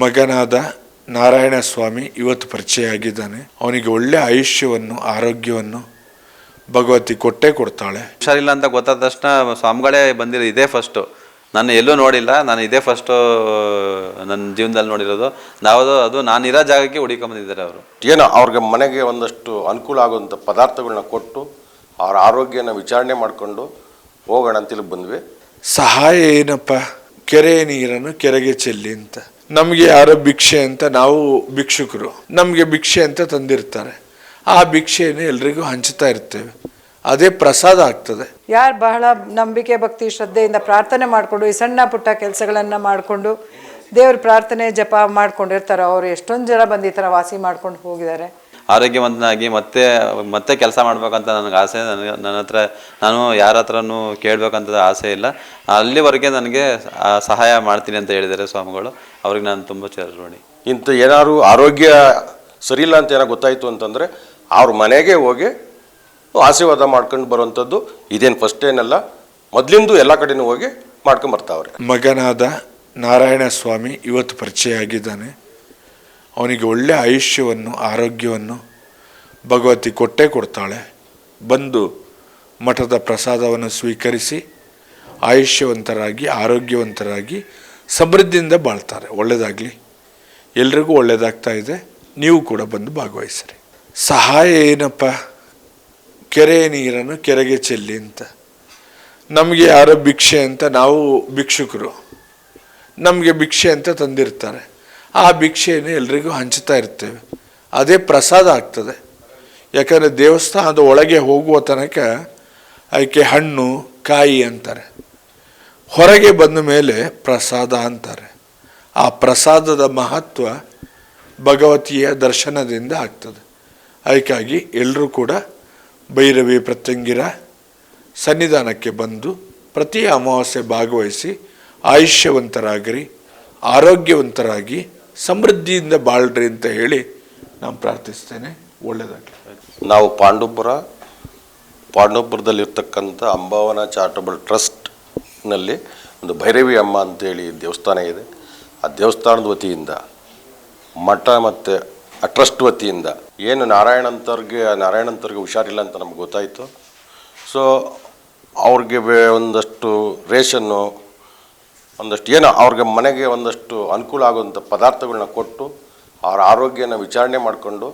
ಮಗನಾದ ನಾರಾಯಣ ಸ್ವಾಮಿ ಇವತ್ತು ಪರಿಚಯ ಆಗಿದ್ದಾನೆ ಅವನಿಗೆ ಒಳ್ಳೆ ಆಯುಷ್ಯವನ್ನು ಆರೋಗ್ಯವನ್ನು ಭಗವತಿ ಕೊಟ್ಟೇ ಕೊಡ್ತಾಳೆ. ಹುಷಾರಿಲ್ಲ ಅಂತ ಗೊತ್ತಾದ ತಕ್ಷಣ ಸ್ವಾಮಿಗಳೇ ಬಂದಿರೋ ಇದೇ ಫಸ್ಟು ನಾನು ಎಲ್ಲೂ ನೋಡಿಲ್ಲ ನಾನು ಇದೇ ಫಸ್ಟು ನನ್ನ ಜೀವನದಲ್ಲಿ ನೋಡಿರೋದು. ನಾವು ಅದು ನಾನಿರೋ ಜಾಗಕ್ಕೆ ಹುಡಿಕೊಂಬಂದಿದ್ದಾರೆ ಅವರು. ಏನೋ ಅವ್ರಿಗೆ ಮನೆಗೆ ಒಂದಷ್ಟು ಅನುಕೂಲ ಆಗುವಂಥ ಪದಾರ್ಥಗಳನ್ನ ಕೊಟ್ಟು ಅವ್ರ ಆರೋಗ್ಯನ ವಿಚಾರಣೆ ಮಾಡಿಕೊಂಡು ಹೋಗೋಣ ಅಂತ ಇಲ್ಲಿ ಬಂದ್ವಿ. ಸಹಾಯ ಏನಪ್ಪ? ಕೆರೆ ನೀರನ್ನು ಕೆರೆಗೆ ಚೆಲ್ಲಿ ಅಂತ. ನಮಗೆ ಯಾರೋ ಭಿಕ್ಷೆ ಅಂತ ನಾವು ಭಿಕ್ಷುಕರು, ನಮಗೆ ಭಿಕ್ಷೆ ಅಂತ ತಂದಿರ್ತಾರೆ. ಆ ಭಿಕ್ಷೆಯನ್ನು ಎಲ್ರಿಗೂ ಹಂಚುತ್ತಾ ಇರ್ತೇವೆ. ಅದೇ ಪ್ರಸಾದ ಆಗ್ತದೆ. ಯಾರು ಬಹಳ ನಂಬಿಕೆ, ಭಕ್ತಿ, ಶ್ರದ್ಧೆಯಿಂದ ಪ್ರಾರ್ಥನೆ ಮಾಡಿಕೊಂಡು, ಈ ಸಣ್ಣ ಪುಟ್ಟ ಕೆಲಸಗಳನ್ನು ಮಾಡಿಕೊಂಡು ದೇವ್ರ ಪ್ರಾರ್ಥನೆ ಜಪ ಮಾಡ್ಕೊಂಡಿರ್ತಾರೆ, ಅವರು ಎಷ್ಟೊಂದು ಜನ ಬಂದು ಈ ಥರ ವಾಸಿ ಮಾಡ್ಕೊಂಡು ಹೋಗಿದ್ದಾರೆ. ಆರೋಗ್ಯವಂತನಾಗಿ ಮತ್ತೆ ಮತ್ತೆ ಕೆಲಸ ಮಾಡಬೇಕಂತ ನನಗೆ ಆಸೆ. ನನಗೆ ನನ್ನ ಹತ್ರ ನಾನು ಯಾರ ಹತ್ರನೂ ಕೇಳಬೇಕಂತ ಆಸೆ ಇಲ್ಲ. ಅಲ್ಲಿವರೆಗೆ ನನಗೆ ಆ ಸಹಾಯ ಮಾಡ್ತೀನಿ ಅಂತ ಹೇಳಿದ್ದಾರೆ ಸ್ವಾಮಿಗಳು. ಅವ್ರಿಗೆ ನಾನು ತುಂಬ ಚಿರಋಣಿ ಇಂಥ ಏನಾದ್ರು ಆರೋಗ್ಯ ಸರಿಯಿಲ್ಲ ಅಂತ ಏನೋ ಗೊತ್ತಾಯಿತು ಅಂತಂದರೆ ಅವ್ರ ಮನೆಗೆ ಹೋಗಿ ಆಶೀರ್ವಾದ ಮಾಡ್ಕೊಂಡು ಬರುವಂಥದ್ದು ಇದೇನು ಫಸ್ಟ್ ಏನಲ್ಲ ಮೊದಲಿಂದು ಎಲ್ಲ ಕಡೆನೂ ಹೋಗಿ ಮಾಡ್ಕೊಂಡು ಬರ್ತಾವ್ರೆ. ಮಗನಾದ ನಾರಾಯಣ ಸ್ವಾಮಿ ಇವತ್ತು ಪರಿಚಯ ಆಗಿದ್ದಾನೆ. ಅವನಿಗೆ ಒಳ್ಳೆ ಆಯುಷ್ಯವನ್ನು, ಆರೋಗ್ಯವನ್ನು ಭಗವತಿ ಕೊಟ್ಟೇ ಕೊಡ್ತಾಳೆ. ಬಂದು ಮಠದ ಪ್ರಸಾದವನ್ನು ಸ್ವೀಕರಿಸಿ ಆಯುಷ್ಯವಂತರಾಗಿ, ಆರೋಗ್ಯವಂತರಾಗಿ ಸಮೃದ್ಧಿಯಿಂದ ಬಾಳ್ತಾರೆ. ಒಳ್ಳೆಯದಾಗಲಿ ಎಲ್ರಿಗೂ ಒಳ್ಳೆಯದಾಗ್ತಾ ಇದೆ. ನೀವು ಕೂಡ ಬಂದು ಭಾಗವಹಿಸ್ರಿ. ಸಹಾಯ ಏನಪ್ಪ? ಕೆರೆ ನೀರನ್ನು ಕೆರೆಗೆ ಚೆಲ್ಲಿ ಅಂತ. ನಮಗೆ ಯಾರೋ ಭಿಕ್ಷೆ ಅಂತ, ನಾವು ಭಿಕ್ಷುಕರು. ನಮಗೆ ಭಿಕ್ಷೆ ಅಂತ ತಂದಿರ್ತಾರೆ. ಆ ಭಿಕ್ಷೆಯನ್ನು ಎಲ್ರಿಗೂ ಹಂಚುತ್ತಾ ಇರ್ತೇವೆ. ಅದೇ ಪ್ರಸಾದ ಆಗ್ತದೆ. ಯಾಕಂದರೆ ದೇವಸ್ಥಾನದ ಒಳಗೆ ಹೋಗುವ ತನಕ ಅದಕ್ಕೆ ಹಣ್ಣು, ಕಾಯಿ ಅಂತಾರೆ. ಹೊರಗೆ ಬಂದ ಮೇಲೆ ಪ್ರಸಾದ ಅಂತಾರೆ. ಆ ಪ್ರಸಾದದ ಮಹತ್ವ ಭಗವತಿಯ ದರ್ಶನದಿಂದ ಆಗ್ತದೆ. ಅದಕ್ಕಾಗಿ ಎಲ್ಲರೂ ಕೂಡ ಭೈರವಿ ಪ್ರತ್ಯಂಗಿರ ಸನ್ನಿಧಾನಕ್ಕೆ ಬಂದು ಪ್ರತಿ ಅಮಾವಾಸ್ಯೆ ಭಾಗವಹಿಸಿ ಆಯುಷ್ಯವಂತರಾಗಿರಿ, ಆರೋಗ್ಯವಂತರಾಗಿ ಸಮೃದ್ಧಿಯಿಂದ ಬಾಳ್ರಿ ಅಂತ ಹೇಳಿ ನಾನು ಪ್ರಾರ್ಥಿಸ್ತೇನೆ. ಒಳ್ಳೆಯದಾಗಲಿ ನಾವು ಪಾಂಡುಪುರ, ಪಾಂಡುಪುರದಲ್ಲಿರ್ತಕ್ಕಂಥ ಅಂಬಾವನ ಚಾರಿಟಬಲ್ ಟ್ರಸ್ಟ್ನಲ್ಲಿ ಒಂದು ಭೈರವಿ ಅಮ್ಮ ಅಂತೇಳಿ ದೇವಸ್ಥಾನ ಇದೆ. ಆ ದೇವಸ್ಥಾನದ ವತಿಯಿಂದ, ಮಠ ಮತ್ತು ಆ ಟ್ರಸ್ಟ್ ವತಿಯಿಂದ ಏನು ನಾರಾಯಣಂತವ್ರಿಗೆ ನಾರಾಯಣಂತವ್ರಿಗೆ ಹುಷಾರಿಲ್ಲ ಅಂತ ನಮ್ಗೆ ಗೊತ್ತಾಯಿತು. ಸೊ ಅವ್ರಿಗೆ ಒಂದಷ್ಟು ರೇಷನ್ನು ಒಂದಷ್ಟು ಏನೋ ಅವ್ರಿಗೆ ಮನೆಗೆ ಒಂದಷ್ಟು ಅನುಕೂಲ ಆಗುವಂಥ ಪದಾರ್ಥಗಳನ್ನ ಕೊಟ್ಟು ಅವರ ಆರೋಗ್ಯನ ವಿಚಾರಣೆ ಮಾಡಿಕೊಂಡು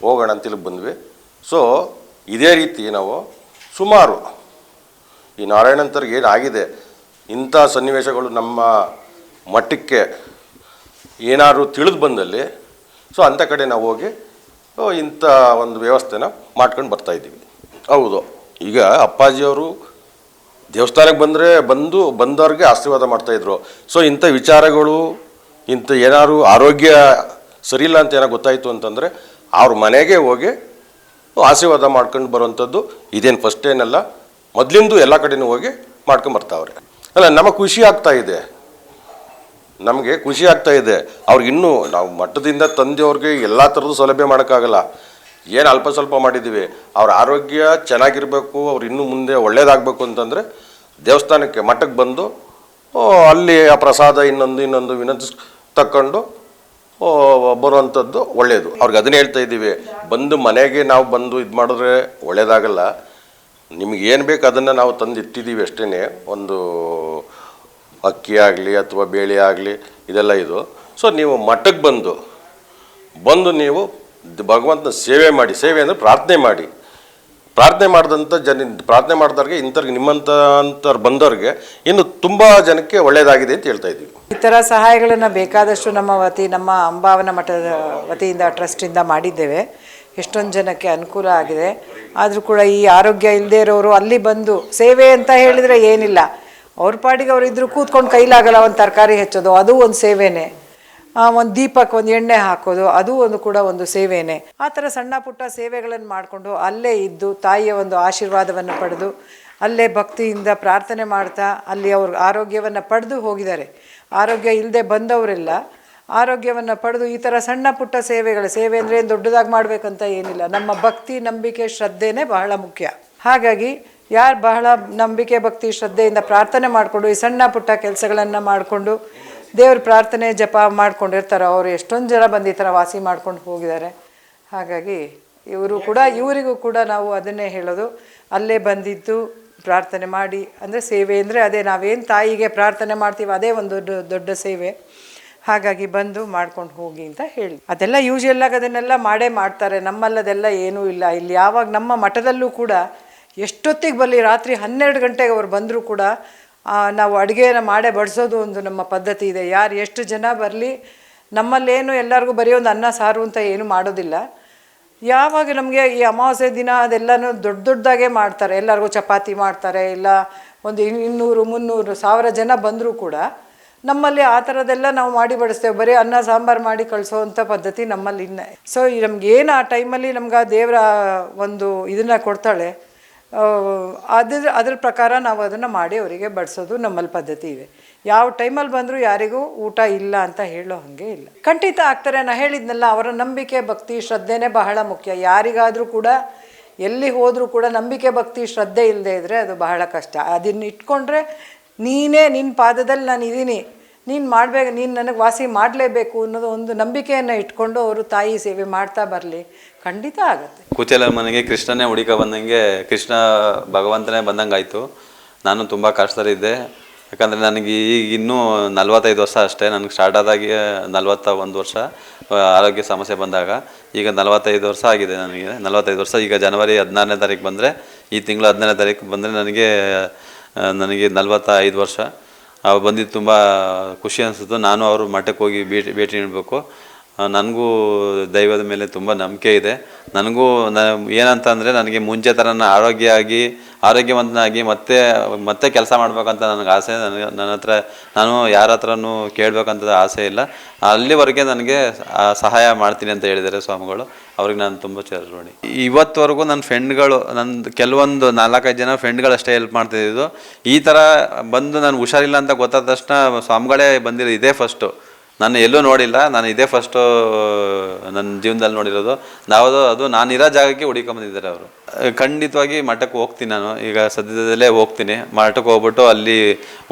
ಹೋಗೋಣ ಅಂತ ಇಲ್ಲಿ ಬಂದ್ವಿ. ಸೊ ಇದೇ ರೀತಿ ನಾವು ಸುಮಾರು ಈ ನಾರಾಯಣಂತರ್ಗೆ ಏನಾಗಿದೆ? ಇಂಥ ಸನ್ನಿವೇಶಗಳು ನಮ್ಮ ಮಟ್ಟಕ್ಕೆ ಏನಾದರೂ ತಿಳಿದು ಬಂದಲ್ಲಿ ಸೊ ಅಂಥ ಕಡೆ ನಾವು ಹೋಗಿ ಇಂಥ ಒಂದು ವ್ಯವಸ್ಥೆನ ಮಾಡ್ಕೊಂಡು ಬರ್ತಾ ಇದ್ದೀವಿ. ಹೌದು. ಈಗ ಅಪ್ಪಾಜಿಯವರು ದೇವಸ್ಥಾನಕ್ಕೆ ಬಂದರೆ ಬಂದು, ಬಂದವ್ರಿಗೆ ಆಶೀರ್ವಾದ ಮಾಡ್ತಾಯಿದ್ರು ಸೊ ಇಂಥ ವಿಚಾರಗಳು, ಇಂಥ ಏನಾದ್ರು ಆರೋಗ್ಯ ಸರಿಯಿಲ್ಲ ಅಂತ ಏನೋ ಗೊತ್ತಾಯಿತು ಅಂತಂದರೆ, ಅವ್ರ ಮನೆಗೆ ಹೋಗಿ ಆಶೀರ್ವಾದ ಮಾಡ್ಕೊಂಡು ಬರುವಂಥದ್ದು ಇದೇನು ಫಸ್ಟ್ ಏನಲ್ಲ ಮೊದಲಿಂದು ಎಲ್ಲ ಕಡೆನೂ ಹೋಗಿ ಮಾಡ್ಕೊಂಡು ಬರ್ತಾವ್ರೆ. ಅಲ್ಲ, ನಮಗೆ ಖುಷಿ ಆಗ್ತಾ ಇದೆ. ನಮಗೆ ಖುಷಿ ಆಗ್ತಾ ಇದೆ. ಅವ್ರಿಗೆ ಇನ್ನೂ ನಾವು ಮಠದಿಂದ ತಂದೆಯವ್ರಿಗೆ ಎಲ್ಲ ಥರದ್ದು ಸೌಲಭ್ಯ ಮಾಡೋಕ್ಕಾಗಲ್ಲ. ಏನು ಅಲ್ಪ ಸ್ವಲ್ಪ ಮಾಡಿದ್ದೀವಿ ಅವ್ರ ಆರೋಗ್ಯ ಚೆನ್ನಾಗಿರಬೇಕು, ಅವ್ರು ಇನ್ನೂ ಮುಂದೆ ಒಳ್ಳೇದಾಗಬೇಕು ಅಂತಂದರೆ ದೇವಸ್ಥಾನಕ್ಕೆ ಮಠಕ್ಕೆ ಬಂದು ಅಲ್ಲಿ ಆ ಪ್ರಸಾದ ಇನ್ನೊಂದು ಇನ್ನೊಂದು ವಿನಂತಿಸ್ ತಕ್ಕೊಂಡು ಬರುವಂಥದ್ದು ಒಳ್ಳೆಯದು ಅವ್ರಿಗೆ ಅದನ್ನೇ ಹೇಳ್ತಾ ಇದ್ದೀವಿ. ಬಂದು ಮನೆಗೆ ನಾವು ಬಂದು ಇದು ಮಾಡಿದ್ರೆ ಒಳ್ಳೇದಾಗಲ್ಲ. ನಿಮಗೆ ಏನು ಬೇಕು ಅದನ್ನು ನಾವು ತಂದು ಇಟ್ಟಿದ್ದೀವಿ ಅಷ್ಟೇ ಒಂದು ಅಕ್ಕಿ ಆಗಲಿ ಅಥವಾ ಬೇಳೆ ಆಗಲಿ, ಇದೆಲ್ಲ ಇದು. ಸೊ ನೀವು ಮಠಕ್ಕೆ ಬಂದು ಬಂದು ನೀವು ಭಗವಂತನ ಸೇವೆ ಮಾಡಿ, ಸೇವೆ ಅಂದರೆ ಪ್ರಾರ್ಥನೆ ಮಾಡಿ. ಪ್ರಾರ್ಥನೆ ಮಾಡಿದಂಥ ಜನ, ಪ್ರಾರ್ಥನೆ ಮಾಡಿದವ್ರಿಗೆ ಇಂಥವ್ರಿಗೆ ನಿಮ್ಮಂಥ ಅಂಥವ್ರು ಬಂದವ್ರಿಗೆ ಇನ್ನು ತುಂಬ ಜನಕ್ಕೆ ಒಳ್ಳೆಯದಾಗಿದೆ ಅಂತ ಹೇಳ್ತಾ ಇದ್ದೀವಿ. ಈ ಥರ ಸಹಾಯಗಳನ್ನು ಬೇಕಾದಷ್ಟು ನಮ್ಮ ವತಿ, ನಮ್ಮ ಅಂಬಾವನ ಮಠದ ವತಿಯಿಂದ, ಟ್ರಸ್ಟಿಂದ ಮಾಡಿದ್ದೇವೆ. ಎಷ್ಟೊಂದು ಜನಕ್ಕೆ ಅನುಕೂಲ ಆಗಿದೆ. ಆದರೂ ಕೂಡ ಈ ಆರೋಗ್ಯ ಇಲ್ಲದೇ ಇರೋರು ಅಲ್ಲಿ ಬಂದು ಸೇವೆ ಅಂತ ಹೇಳಿದರೆ ಏನಿಲ್ಲ. ಅವ್ರ ಪಾಡಿಗೆ ಅವ್ರು ಇದ್ರು ಕೂತ್ಕೊಂಡು ಕೈಲಾಗಲ್ಲ, ಒಂದು ತರಕಾರಿ ಹೆಚ್ಚೋದು, ಅದು ಒಂದು ಸೇವೆನೇ. ಒಂದು ದೀಪಕ್ಕೆ ಒಂದು ಎಣ್ಣೆ ಹಾಕೋದು, ಅದು ಒಂದು ಕೂಡ ಒಂದು ಸೇವೆನೇ. ಆ ಥರ ಸಣ್ಣ ಪುಟ್ಟ ಸೇವೆಗಳನ್ನು ಮಾಡಿಕೊಂಡು ಅಲ್ಲೇ ಇದ್ದು ತಾಯಿಯ ಒಂದು ಆಶೀರ್ವಾದವನ್ನು ಪಡೆದು, ಅಲ್ಲೇ ಭಕ್ತಿಯಿಂದ ಪ್ರಾರ್ಥನೆ ಮಾಡ್ತಾ, ಅಲ್ಲಿ ಅವ್ರ ಆರೋಗ್ಯವನ್ನು ಪಡೆದು ಹೋಗಿದ್ದಾರೆ. ಆರೋಗ್ಯ ಇಲ್ಲದೆ ಬಂದವರೆಲ್ಲ. ಆರೋಗ್ಯವನ್ನು ಪಡೆದು ಈ ಥರ ಸಣ್ಣ ಪುಟ್ಟ ಸೇವೆಗಳು, ಸೇವೆ ಅಂದರೆ ಏನು ದೊಡ್ಡದಾಗಿ ಮಾಡಬೇಕಂತ ಏನಿಲ್ಲ. ನಮ್ಮ ಭಕ್ತಿ, ನಂಬಿಕೆ, ಶ್ರದ್ಧೆನೇ ಬಹಳ ಮುಖ್ಯ. ಹಾಗಾಗಿ ಯಾರು ಬಹಳ ನಂಬಿಕೆ, ಭಕ್ತಿ, ಶ್ರದ್ಧೆಯಿಂದ ಪ್ರಾರ್ಥನೆ ಮಾಡಿಕೊಂಡು ಈ ಸಣ್ಣ ಪುಟ್ಟ ಕೆಲಸಗಳನ್ನು ಮಾಡಿಕೊಂಡು ದೇವ್ರ ಪ್ರಾರ್ಥನೆ ಜಪ ಮಾಡ್ಕೊಂಡಿರ್ತಾರೆ, ಅವರು ಎಷ್ಟೊಂದು ಜನ ಬಂದು ವಾಸಿ ಮಾಡ್ಕೊಂಡು ಹೋಗಿದ್ದಾರೆ. ಹಾಗಾಗಿ ಇವರು ಕೂಡ, ಇವರಿಗೂ ಕೂಡ ನಾವು ಅದನ್ನೇ ಹೇಳೋದು. ಅಲ್ಲೇ ಬಂದಿದ್ದು ಪ್ರಾರ್ಥನೆ ಮಾಡಿ, ಅಂದರೆ ಸೇವೆ ಅಂದರೆ ಅದೇ, ನಾವೇನು ತಾಯಿಗೆ ಪ್ರಾರ್ಥನೆ ಮಾಡ್ತೀವಿ ಅದೇ ಒಂದು ದೊಡ್ಡ ದೊಡ್ಡ ಸೇವೆ. ಹಾಗಾಗಿ ಬಂದು ಮಾಡ್ಕೊಂಡು ಹೋಗಿ ಅಂತ ಹೇಳಿ. ಅದೆಲ್ಲ ಯೂಶುವಲ್ ಆಗಿ ಅದನ್ನೆಲ್ಲ ಮಾಡೇ ಮಾಡ್ತಾರೆ. ನಮ್ಮಲ್ಲದೆಲ್ಲ ಏನೂ ಇಲ್ಲ. ಇಲ್ಲಿ ಯಾವಾಗ ನಮ್ಮ ಮಠದಲ್ಲೂ ಕೂಡ ಎಷ್ಟೊತ್ತಿಗೆ ಬರಲಿ, ರಾತ್ರಿ ಹನ್ನೆರಡು ಗಂಟೆಗೆ ಅವ್ರು ಬಂದರೂ ಕೂಡ ನಾವು ಅಡುಗೆನ ಮಾಡೇ ಬಡಿಸೋದು ಒಂದು ನಮ್ಮ ಪದ್ಧತಿ ಇದೆ. ಯಾರು ಎಷ್ಟು ಜನ ಬರಲಿ, ನಮ್ಮಲ್ಲೇನು ಎಲ್ಲರಿಗೂ ಬರೀ ಒಂದು ಅನ್ನ, ಸಾರು ಅಂತ ಏನು ಮಾಡೋದಿಲ್ಲ. ಯಾವಾಗ ನಮಗೆ ಈ ಅಮಾವಾಸ್ಯೆ ದಿನ ಅದೆಲ್ಲನೂ ದೊಡ್ಡ ದೊಡ್ಡದಾಗೆ ಮಾಡ್ತಾರೆ. ಎಲ್ಲರಿಗೂ ಚಪಾತಿ ಮಾಡ್ತಾರೆ, ಇಲ್ಲ ಒಂದು ಇನ್- ಇನ್ನೂರು, ಮುನ್ನೂರು, ಸಾವಿರ ಜನ ಬಂದರೂ ಕೂಡ ನಮ್ಮಲ್ಲಿ ಆ ಥರದ್ದೆಲ್ಲ ನಾವು ಮಾಡಿ ಬಡಿಸ್ತೇವೆ. ಬರೀ ಅನ್ನ, ಸಾಂಬಾರು ಮಾಡಿ ಕಳಿಸೋವಂಥ ಪದ್ಧತಿ ನಮ್ಮಲ್ಲಿ ಇನ್ನ. ಸೊ ನಮ್ಗೆ ಏನು ಆ ಟೈಮಲ್ಲಿ ನಮ್ಗೆ ಆ ದೇವರ ಒಂದು ಇದನ್ನು ಕೊಡ್ತಾಳೆ ಅದ್ರ ಅದ್ರ ಪ್ರಕಾರ ನಾವು ಅದನ್ನು ಮಾಡಿ ಅವರಿಗೆ ಬಡಿಸೋದು ನಮ್ಮಲ್ಲಿ ಪದ್ಧತಿ ಇದೆ. ಯಾವ ಟೈಮಲ್ಲಿ ಬಂದರೂ ಯಾರಿಗೂ ಊಟ ಇಲ್ಲ ಅಂತ ಹೇಳೋ ಹಾಗೆ ಇಲ್ಲ. ಖಂಡಿತ ಆಗ್ತಾರೆ ನಾನು ಹೇಳಿದ್ನಲ್ಲ, ಅವರ ನಂಬಿಕೆ, ಭಕ್ತಿ, ಶ್ರದ್ಧೆನೇ ಬಹಳ ಮುಖ್ಯ. ಯಾರಿಗಾದರೂ ಕೂಡ, ಎಲ್ಲಿ ಹೋದರೂ ಕೂಡ ನಂಬಿಕೆ, ಭಕ್ತಿ, ಶ್ರದ್ಧೆ ಇಲ್ಲದೆ ಇದ್ದರೆ ಅದು ಬಹಳ ಕಷ್ಟ. ಅದನ್ನ ಇಟ್ಕೊಂಡ್ರೆ ನೀನೇ ನಿನ್ನ ಪಾದದಲ್ಲಿ ನಾನು ಇದ್ದೀನಿ ನೀನು ಮಾಡಬೇಕು ನೀನು ನನಗೆ ವಾಸಿ ಮಾಡಲೇಬೇಕು ಅನ್ನೋದು ಒಂದು ನಂಬಿಕೆಯನ್ನು ಇಟ್ಕೊಂಡು ಅವರು ತಾಯಿ ಸೇವೆ ಮಾಡ್ತಾ ಬರಲಿ. ಖಂಡಿತ ಆಗುತ್ತೆ. ಕುಚಲ ಮನೆಗೆ ಕೃಷ್ಣನೇ ಹುಡುಕ ಬಂದಂಗೆ ಕೃಷ್ಣ ಭಗವಂತನೇ ಬಂದಂಗೆ ಆಯಿತು ನಾನು ತುಂಬ ಕಷ್ಟದಲ್ಲಿದ್ದೆ. ಯಾಕಂದರೆ ನನಗೆ ಈಗ ಇನ್ನೂ ನಲ್ವತ್ತೈದು ವರ್ಷ ಅಷ್ಟೇ. ನನಗೆ ಸ್ಟಾರ್ಟ್ ಆದಾಗೆ ನಲ್ವತ್ತ ಒಂದು ವರ್ಷ ಆರೋಗ್ಯ ಸಮಸ್ಯೆ ಬಂದಾಗ. ಈಗ ನಲವತ್ತೈದು ವರ್ಷ ಆಗಿದೆ ನನಗೆ. ನಲವತ್ತೈದು ವರ್ಷ. ಈಗ ಜನವರಿ ಹದಿನಾರನೇ ತಾರೀಕು ಬಂದರೆ, ಈ ತಿಂಗಳು ಹದಿನಾರನೇ ತಾರೀಕು ಬಂದರೆ ನನಗೆ ನನಗೆ ನಲವತ್ತ ಐದು ವರ್ಷ. ಬಂದಿದ್ದು ತುಂಬ ಖುಷಿ ಅನಿಸ್ತು ನಾನು ಅವರು ಮಠಕ್ಕೆ ಹೋಗಿ ಭೇಟಿ ಭೇಟಿ ನೀಡಬೇಕು. ನನಗೂ ದೈವದ ಮೇಲೆ ತುಂಬ ನಂಬಿಕೆ ಇದೆ. ನನಗೂ ನ, ಏನಂತ ಅಂದರೆ ನನಗೆ ಮುಂಚೆ ಥರ ನಾನು ಆರೋಗ್ಯ ಆಗಿ ಆರೋಗ್ಯವಂತನಾಗಿ ಮತ್ತೆ ಮತ್ತೆ ಕೆಲಸ ಮಾಡಬೇಕಂತ ನನಗೆ ಆಸೆ. ನನಗೆ, ನನ್ನ ಹತ್ರ, ನಾನು ಯಾರ ಹತ್ರನೂ ಕೇಳಬೇಕಂತ ಆಸೆ ಇಲ್ಲ. ಅಲ್ಲಿವರೆಗೆ ನನಗೆ ಸಹಾಯ ಮಾಡ್ತೀನಿ ಅಂತ ಹೇಳಿದ್ದಾರೆ ಸ್ವಾಮಿಗಳು. ಅವ್ರಿಗೆ ನಾನು ತುಂಬ ಚಿರಋಣಿ ಇವತ್ತವರೆಗೂ ನನ್ನ ಫ್ರೆಂಡ್ಗಳು ನನ್ನ ಕೆಲವೊಂದು ನಾಲ್ಕೈದು ಜನ ಫ್ರೆಂಡ್ಗಳಷ್ಟೇ ಹೆಲ್ಪ್ ಮಾಡ್ತಿದ್ದು ಈ ಥರ ಬಂದು ನಾನು ಹುಷಾರಿಲ್ಲ ಅಂತ ಗೊತ್ತಾದ ತಕ್ಷಣ ಸ್ವಾಮಿಗಳೇ ಬಂದಿರೋ ಇದೇ ಫಸ್ಟು ನಾನು ಎಲ್ಲೂ ನೋಡಿಲ್ಲ, ನಾನು ಇದೇ ಫಸ್ಟು ನನ್ನ ಜೀವನದಲ್ಲಿ ನೋಡಿರೋದು. ನಾವು ಅದು ನಾನಿರೋ ಜಾಗಕ್ಕೆ ಹುಡಿಕೊಂಬಂದಿದ್ದಾರೆ ಅವರು. ಖಂಡಿತವಾಗಿ ಮಠಕ್ಕೆ ಹೋಗ್ತೀನಿ ನಾನು. ಈಗ ಸದ್ಯದಲ್ಲೇ ಹೋಗ್ತೀನಿ. ಮಠಕ್ಕೆ ಹೋಗ್ಬಿಟ್ಟು ಅಲ್ಲಿ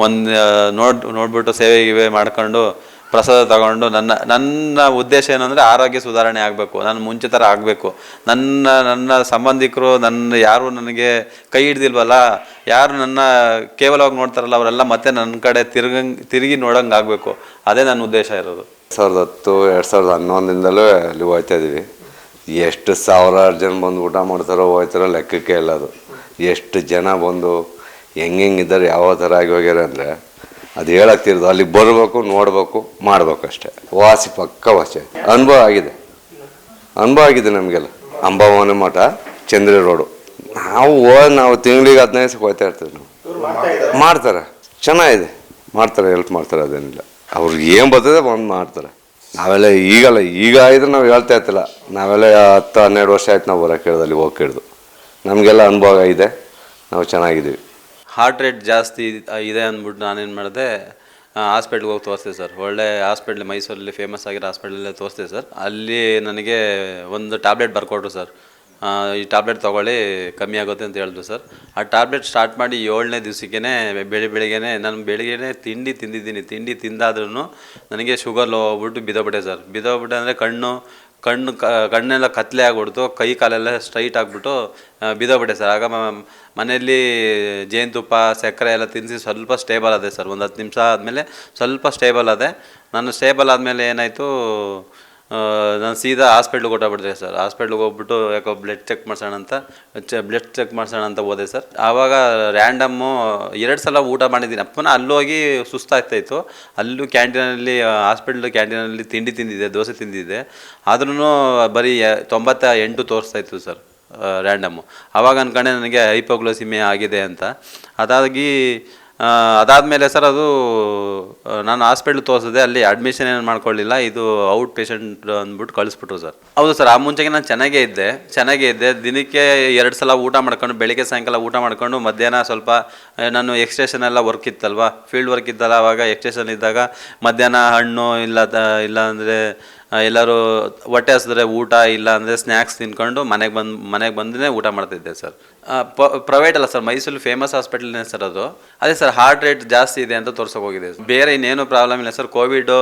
ಒಂದು ನೋಡ್, ನೋಡ್ಬಿಟ್ಟು ಸೇವೆ ಗಿವೆ ಮಾಡ್ಕೊಂಡು ಪ್ರಸಾದ ತಗೊಂಡು ನನ್ನ ನನ್ನ ಉದ್ದೇಶ ಏನಂದರೆ ಆರೋಗ್ಯ ಸುಧಾರಣೆ ಆಗಬೇಕು, ನಾನು ಮುಂಚೆ ಥರ ಆಗಬೇಕು. ನನ್ನ ನನ್ನ ಸಂಬಂಧಿಕರು, ನನ್ನ ಯಾರು ನನಗೆ ಕೈ ಹಿಡ್ದಿಲ್ವಲ್ಲ, ಯಾರು ನನ್ನ ಕೇವಲವಾಗಿ ನೋಡ್ತಾರಲ್ಲ, ಅವರೆಲ್ಲ ಮತ್ತೆ ನನ್ನ ಕಡೆ ತಿರ್ಗಂಗ್, ತಿರುಗಿ ನೋಡಂಗೆ ಆಗಬೇಕು. ಅದೇ ನನ್ನ ಉದ್ದೇಶ ಇರೋದು. ಸಾವಿರದ ಹತ್ತು, ಎರಡು ಸಾವಿರದ ಹನ್ನೊಂದರಿಂದಲೂ ಅಲ್ಲಿ ಹೋಗ್ತಾ ಇದೀವಿ ಎಷ್ಟು ಸಾವಿರಾರು ಜನ ಬಂದು ಊಟ ಮಾಡ್ತಾರೋ ಹೋಗ್ತಾರೋ ಲೆಕ್ಕಕ್ಕೆ ಇಲ್ಲ ಅದು. ಎಷ್ಟು ಜನ ಬಂದು ಹೆಂಗೆ ಇದ್ದಾರೆ, ಯಾವ ಥರ ಆಗಿ ಹೋಗ್ಯಾರ ಅಂದರೆ ಅದು ಹೇಳಾಗ್ತಿರೋದು, ಅಲ್ಲಿಗೆ ಬರಬೇಕು, ನೋಡಬೇಕು, ಮಾಡ್ಬೇಕು ಅಷ್ಟೇ. ವಾಸಿ ಪಕ್ಕ ವಾಸಿ. ಅನುಭವ ಆಗಿದೆ. ಅನುಭವ ಆಗಿದೆ ನಮಗೆಲ್ಲ. ಅಂಬಾವನ ಮಠ ಚಂದ್ರಿ ರೋಡು. ನಾವು ನಾವು ತಿಂಗಳಿಗೆ ಹದಿನೈದು ದಿವಸ ಹೋಗ್ತಾ ಇರ್ತೀವಿ ನಾವು. ಮಾಡ್ತಾರೆ. ಚೆನ್ನಾಗಿದೆ. ಮಾಡ್ತಾರೆ ಹೆಲ್ಪ್ ಮಾಡ್ತಾರೆ, ಅದೇನಿಲ್ಲ. ಅವ್ರಿಗೆ ಏನು ಬರ್ತದೆ ಬಂದು ಮಾಡ್ತಾರೆ. ನಾವೆಲ್ಲ ಈಗಲ್ಲ, ಈಗ ಇದ್ರೆ ನಾವು ಹೇಳ್ತಾ ಇರ್ತಿಲ್ಲ. ನಾವೆಲ್ಲ ಹತ್ತು, ಹನ್ನೆರಡು ವರ್ಷ ಆಯ್ತು ನಾವು ಬರೋಕೆ ಹೇಳ್ದಲ್ಲಿ ಹೋಗಿ ಕೇಳ್ದು. ನಮಗೆಲ್ಲ ಅನುಭವ ಇದೆ ನಾವು ಚೆನ್ನಾಗಿದ್ದೀವಿ. ಹಾರ್ಟ್ ರೇಟ್ ಜಾಸ್ತಿ ಇದೆ ಅಂದ್ಬಿಟ್ಟು ನಾನೇನು ಮಾಡಿದೆ ಹಾಸ್ಪಿಟ್ಲ್ಗೆ ಹೋಗಿ ತೋರಿಸ್ದೆ ಸರ್ ಒಳ್ಳೆ ಹಾಸ್ಪಿಟ್ಲ್ ಮೈಸೂರಲ್ಲಿ ಫೇಮಸ್ ಆಗಿರೋ ಹಾಸ್ಪಿಟ್ಲಲ್ಲೇ ತೋರಿಸ್ದೆ ಸರ್ ಅಲ್ಲಿ ನನಗೆ ಒಂದು ಟ್ಯಾಬ್ಲೆಟ್ ಬರ್ಕೊಟ್ರು ಸರ್ ಈ ಟ್ಯಾಬ್ಲೆಟ್ ತೊಗೊಳ್ಳಿ, ಕಮ್ಮಿ ಆಗುತ್ತೆ ಅಂತ ಹೇಳಿದ್ರು ಸರ್ ಆ ಟ್ಯಾಬ್ಲೆಟ್ ಸ್ಟಾರ್ಟ್ ಮಾಡಿ ಏಳನೇ ದಿವಸಕ್ಕೇ ಬೆಳಿ ಬೆಳಿಗ್ಗೆ ನಾನು ಬೆಳಿಗ್ಗೆ ತಿಂಡಿ ತಿಂದಿದ್ದೀನಿ. ತಿಂಡಿ ತಿಂದಾದ್ರೂ ನನಗೆ ಶುಗರ್ ಲೋ ಹೋಗ್ಬಿಟ್ಟು ಬಿದ್ದೋಗ್ಬಿಟ್ಟೆ ಸರ್ ಬಿದ್ದೋಗ್ಬಿಟ್ಟೆ ಅಂದರೆ ಕಣ್ಣು ಕಣ್ಣು ಕಣ್ಣೆಲ್ಲ ಕತ್ತಲೆ ಆಗ್ಬಿಡ್ತು, ಕೈ ಕಾಲೆಲ್ಲ ಸ್ಟ್ರೈಟ್ ಆಗಿಬಿಟ್ಟು ಬಿದ್ದೋಗ್ಬಿಟ್ಟೆ ಸರ್ ಆಗ ಮನೆಯಲ್ಲಿ ಜೇನುತುಪ್ಪ, ಸಕ್ಕರೆ ಎಲ್ಲ ತಿನ್ನಿಸಿ ಸ್ವಲ್ಪ ಸ್ಟೇಬಲ್ ಆದೆ ಸರ್ ಒಂದು ಹತ್ತು ನಿಮಿಷ ಆದಮೇಲೆ ಸ್ವಲ್ಪ ಸ್ಟೇಬಲ್ ಆದೆ. ನಾನು ಸ್ಟೇಬಲ್ ಆದಮೇಲೆ ಏನಾಯಿತು ನಾನು ಸೀದಾ ಹಾಸ್ಪಿಟ್ಲಿಗೆ ಹೊಟ್ಟೋಗ್ಬಿಡ್ದೆ ಸರ್ ಹಾಸ್ಪಿಟ್ಲಿಗೆ ಹೋಗ್ಬಿಟ್ಟು ಯಾಕೋ ಬ್ಲಡ್ ಚೆಕ್ ಮಾಡ್ಸೋಣ ಅಂತ, ಚ ಬ್ಲಡ್ ಚೆಕ್ ಮಾಡ್ಸೋಣ ಅಂತ ಹೋದೆ ಸರ್ ಆವಾಗ ರ್ಯಾಂಡಮ್ಮು ಎರಡು ಸಲ ಊಟ ಮಾಡಿದ್ದೀನಿ. ಪುನಃ ಅಲ್ಲೋಗಿ ಸುಸ್ತಾಗ್ತಾಯಿತ್ತು ಅಲ್ಲೂ ಕ್ಯಾಂಟೀನಲ್ಲಿ ಹಾಸ್ಪಿಟ್ಲ್ ಕ್ಯಾಂಟೀನಲ್ಲಿ ತಿಂಡಿ ತಿಂದಿದ್ದೆ, ದೋಸೆ ತಿಂದಿದ್ದೆ. ಆದ್ರೂ ಬರೀ ತೊಂಬತ್ತ ಎಂಟು ತೋರಿಸ್ತಾ ಇತ್ತು ಸರ್ ರ್ಯಾಂಡಮ್ಮು ಆವಾಗ ಅನ್ಕೊಂಡೆ ನನಗೆ ಹೈಪೋಗ್ಲೋಸಿಮೆ ಆಗಿದೆ ಅಂತ. ಅದಾಗಿ ಅದಾದಮೇಲೆ ಸರ್ ಅದು ನಾನು ಹಾಸ್ಪಿಟ್ಲ್ ತೋರಿಸಿದೆ, ಅಲ್ಲಿ ಅಡ್ಮಿಷನ್ ಏನು ಮಾಡ್ಕೊಳ್ಳಿಲ್ಲ, ಇದು ಔಟ್ ಪೇಷಂಟ್ ಅಂದ್ಬಿಟ್ಟು ಕಳಿಸ್ಬಿಟ್ರು ಸರ್. ಹೌದು ಸರ್, ಆ ಮುಂಚೆಗೆ ನಾನು ಚೆನ್ನಾಗೇ ಇದ್ದೆ ಚೆನ್ನಾಗೇ ಇದ್ದೆ. ದಿನಕ್ಕೆ ಎರಡು ಸಲ ಊಟ ಮಾಡ್ಕೊಂಡು, ಬೆಳಿಗ್ಗೆ ಸಾಯಂಕಾಲ ಊಟ ಮಾಡ್ಕೊಂಡು, ಮಧ್ಯಾಹ್ನ ಸ್ವಲ್ಪ ನಾನು ಎಕ್ಸ್ಟೇಷನ್ ಎಲ್ಲ ವರ್ಕ್ ಇತ್ತಲ್ವಾ? ಫೀಲ್ಡ್ ವರ್ಕ್ ಇದ್ದಲ್ಲ ಆವಾಗ ಎಕ್ಸ್ಟೇಷನ್ ಇದ್ದಾಗ ಮಧ್ಯಾಹ್ನ ಹಣ್ಣು ಇಲ್ಲ ಇಲ್ಲ ಅಂದರೆ ಎಲ್ಲರೂ ಹೊಟ್ಟೆ ಹಸಿದ್ರೆ ಊಟ ಇಲ್ಲ ಅಂದರೆ ಸ್ನ್ಯಾಕ್ಸ್ ತಿನ್ಕೊಂಡು ಮನೆಗೆ ಬಂದು, ಮನೆಗೆ ಬಂದೇ ಊಟ ಮಾಡ್ತಿದ್ದೆ ಸರ್. ಪ್ರೈವೇಟ್ ಅಲ್ಲ ಸರ್, ಮೈಸೂರು ಫೇಮಸ್ ಹಾಸ್ಪಿಟಲ್ನೇ ಸರ್ ಅದು. ಅದೇ ಸರ್ ಹಾರ್ಟ್ ರೇಟ್ ಜಾಸ್ತಿ ಇದೆ ಅಂತ ತೋರ್ಸೋಕೆ ಹೋಗಿದೆ ಬೇರೆ ಇನ್ನೇನು ಪ್ರಾಬ್ಲಮ್ ಇಲ್ಲ ಸರ್ ಕೋವಿಡ್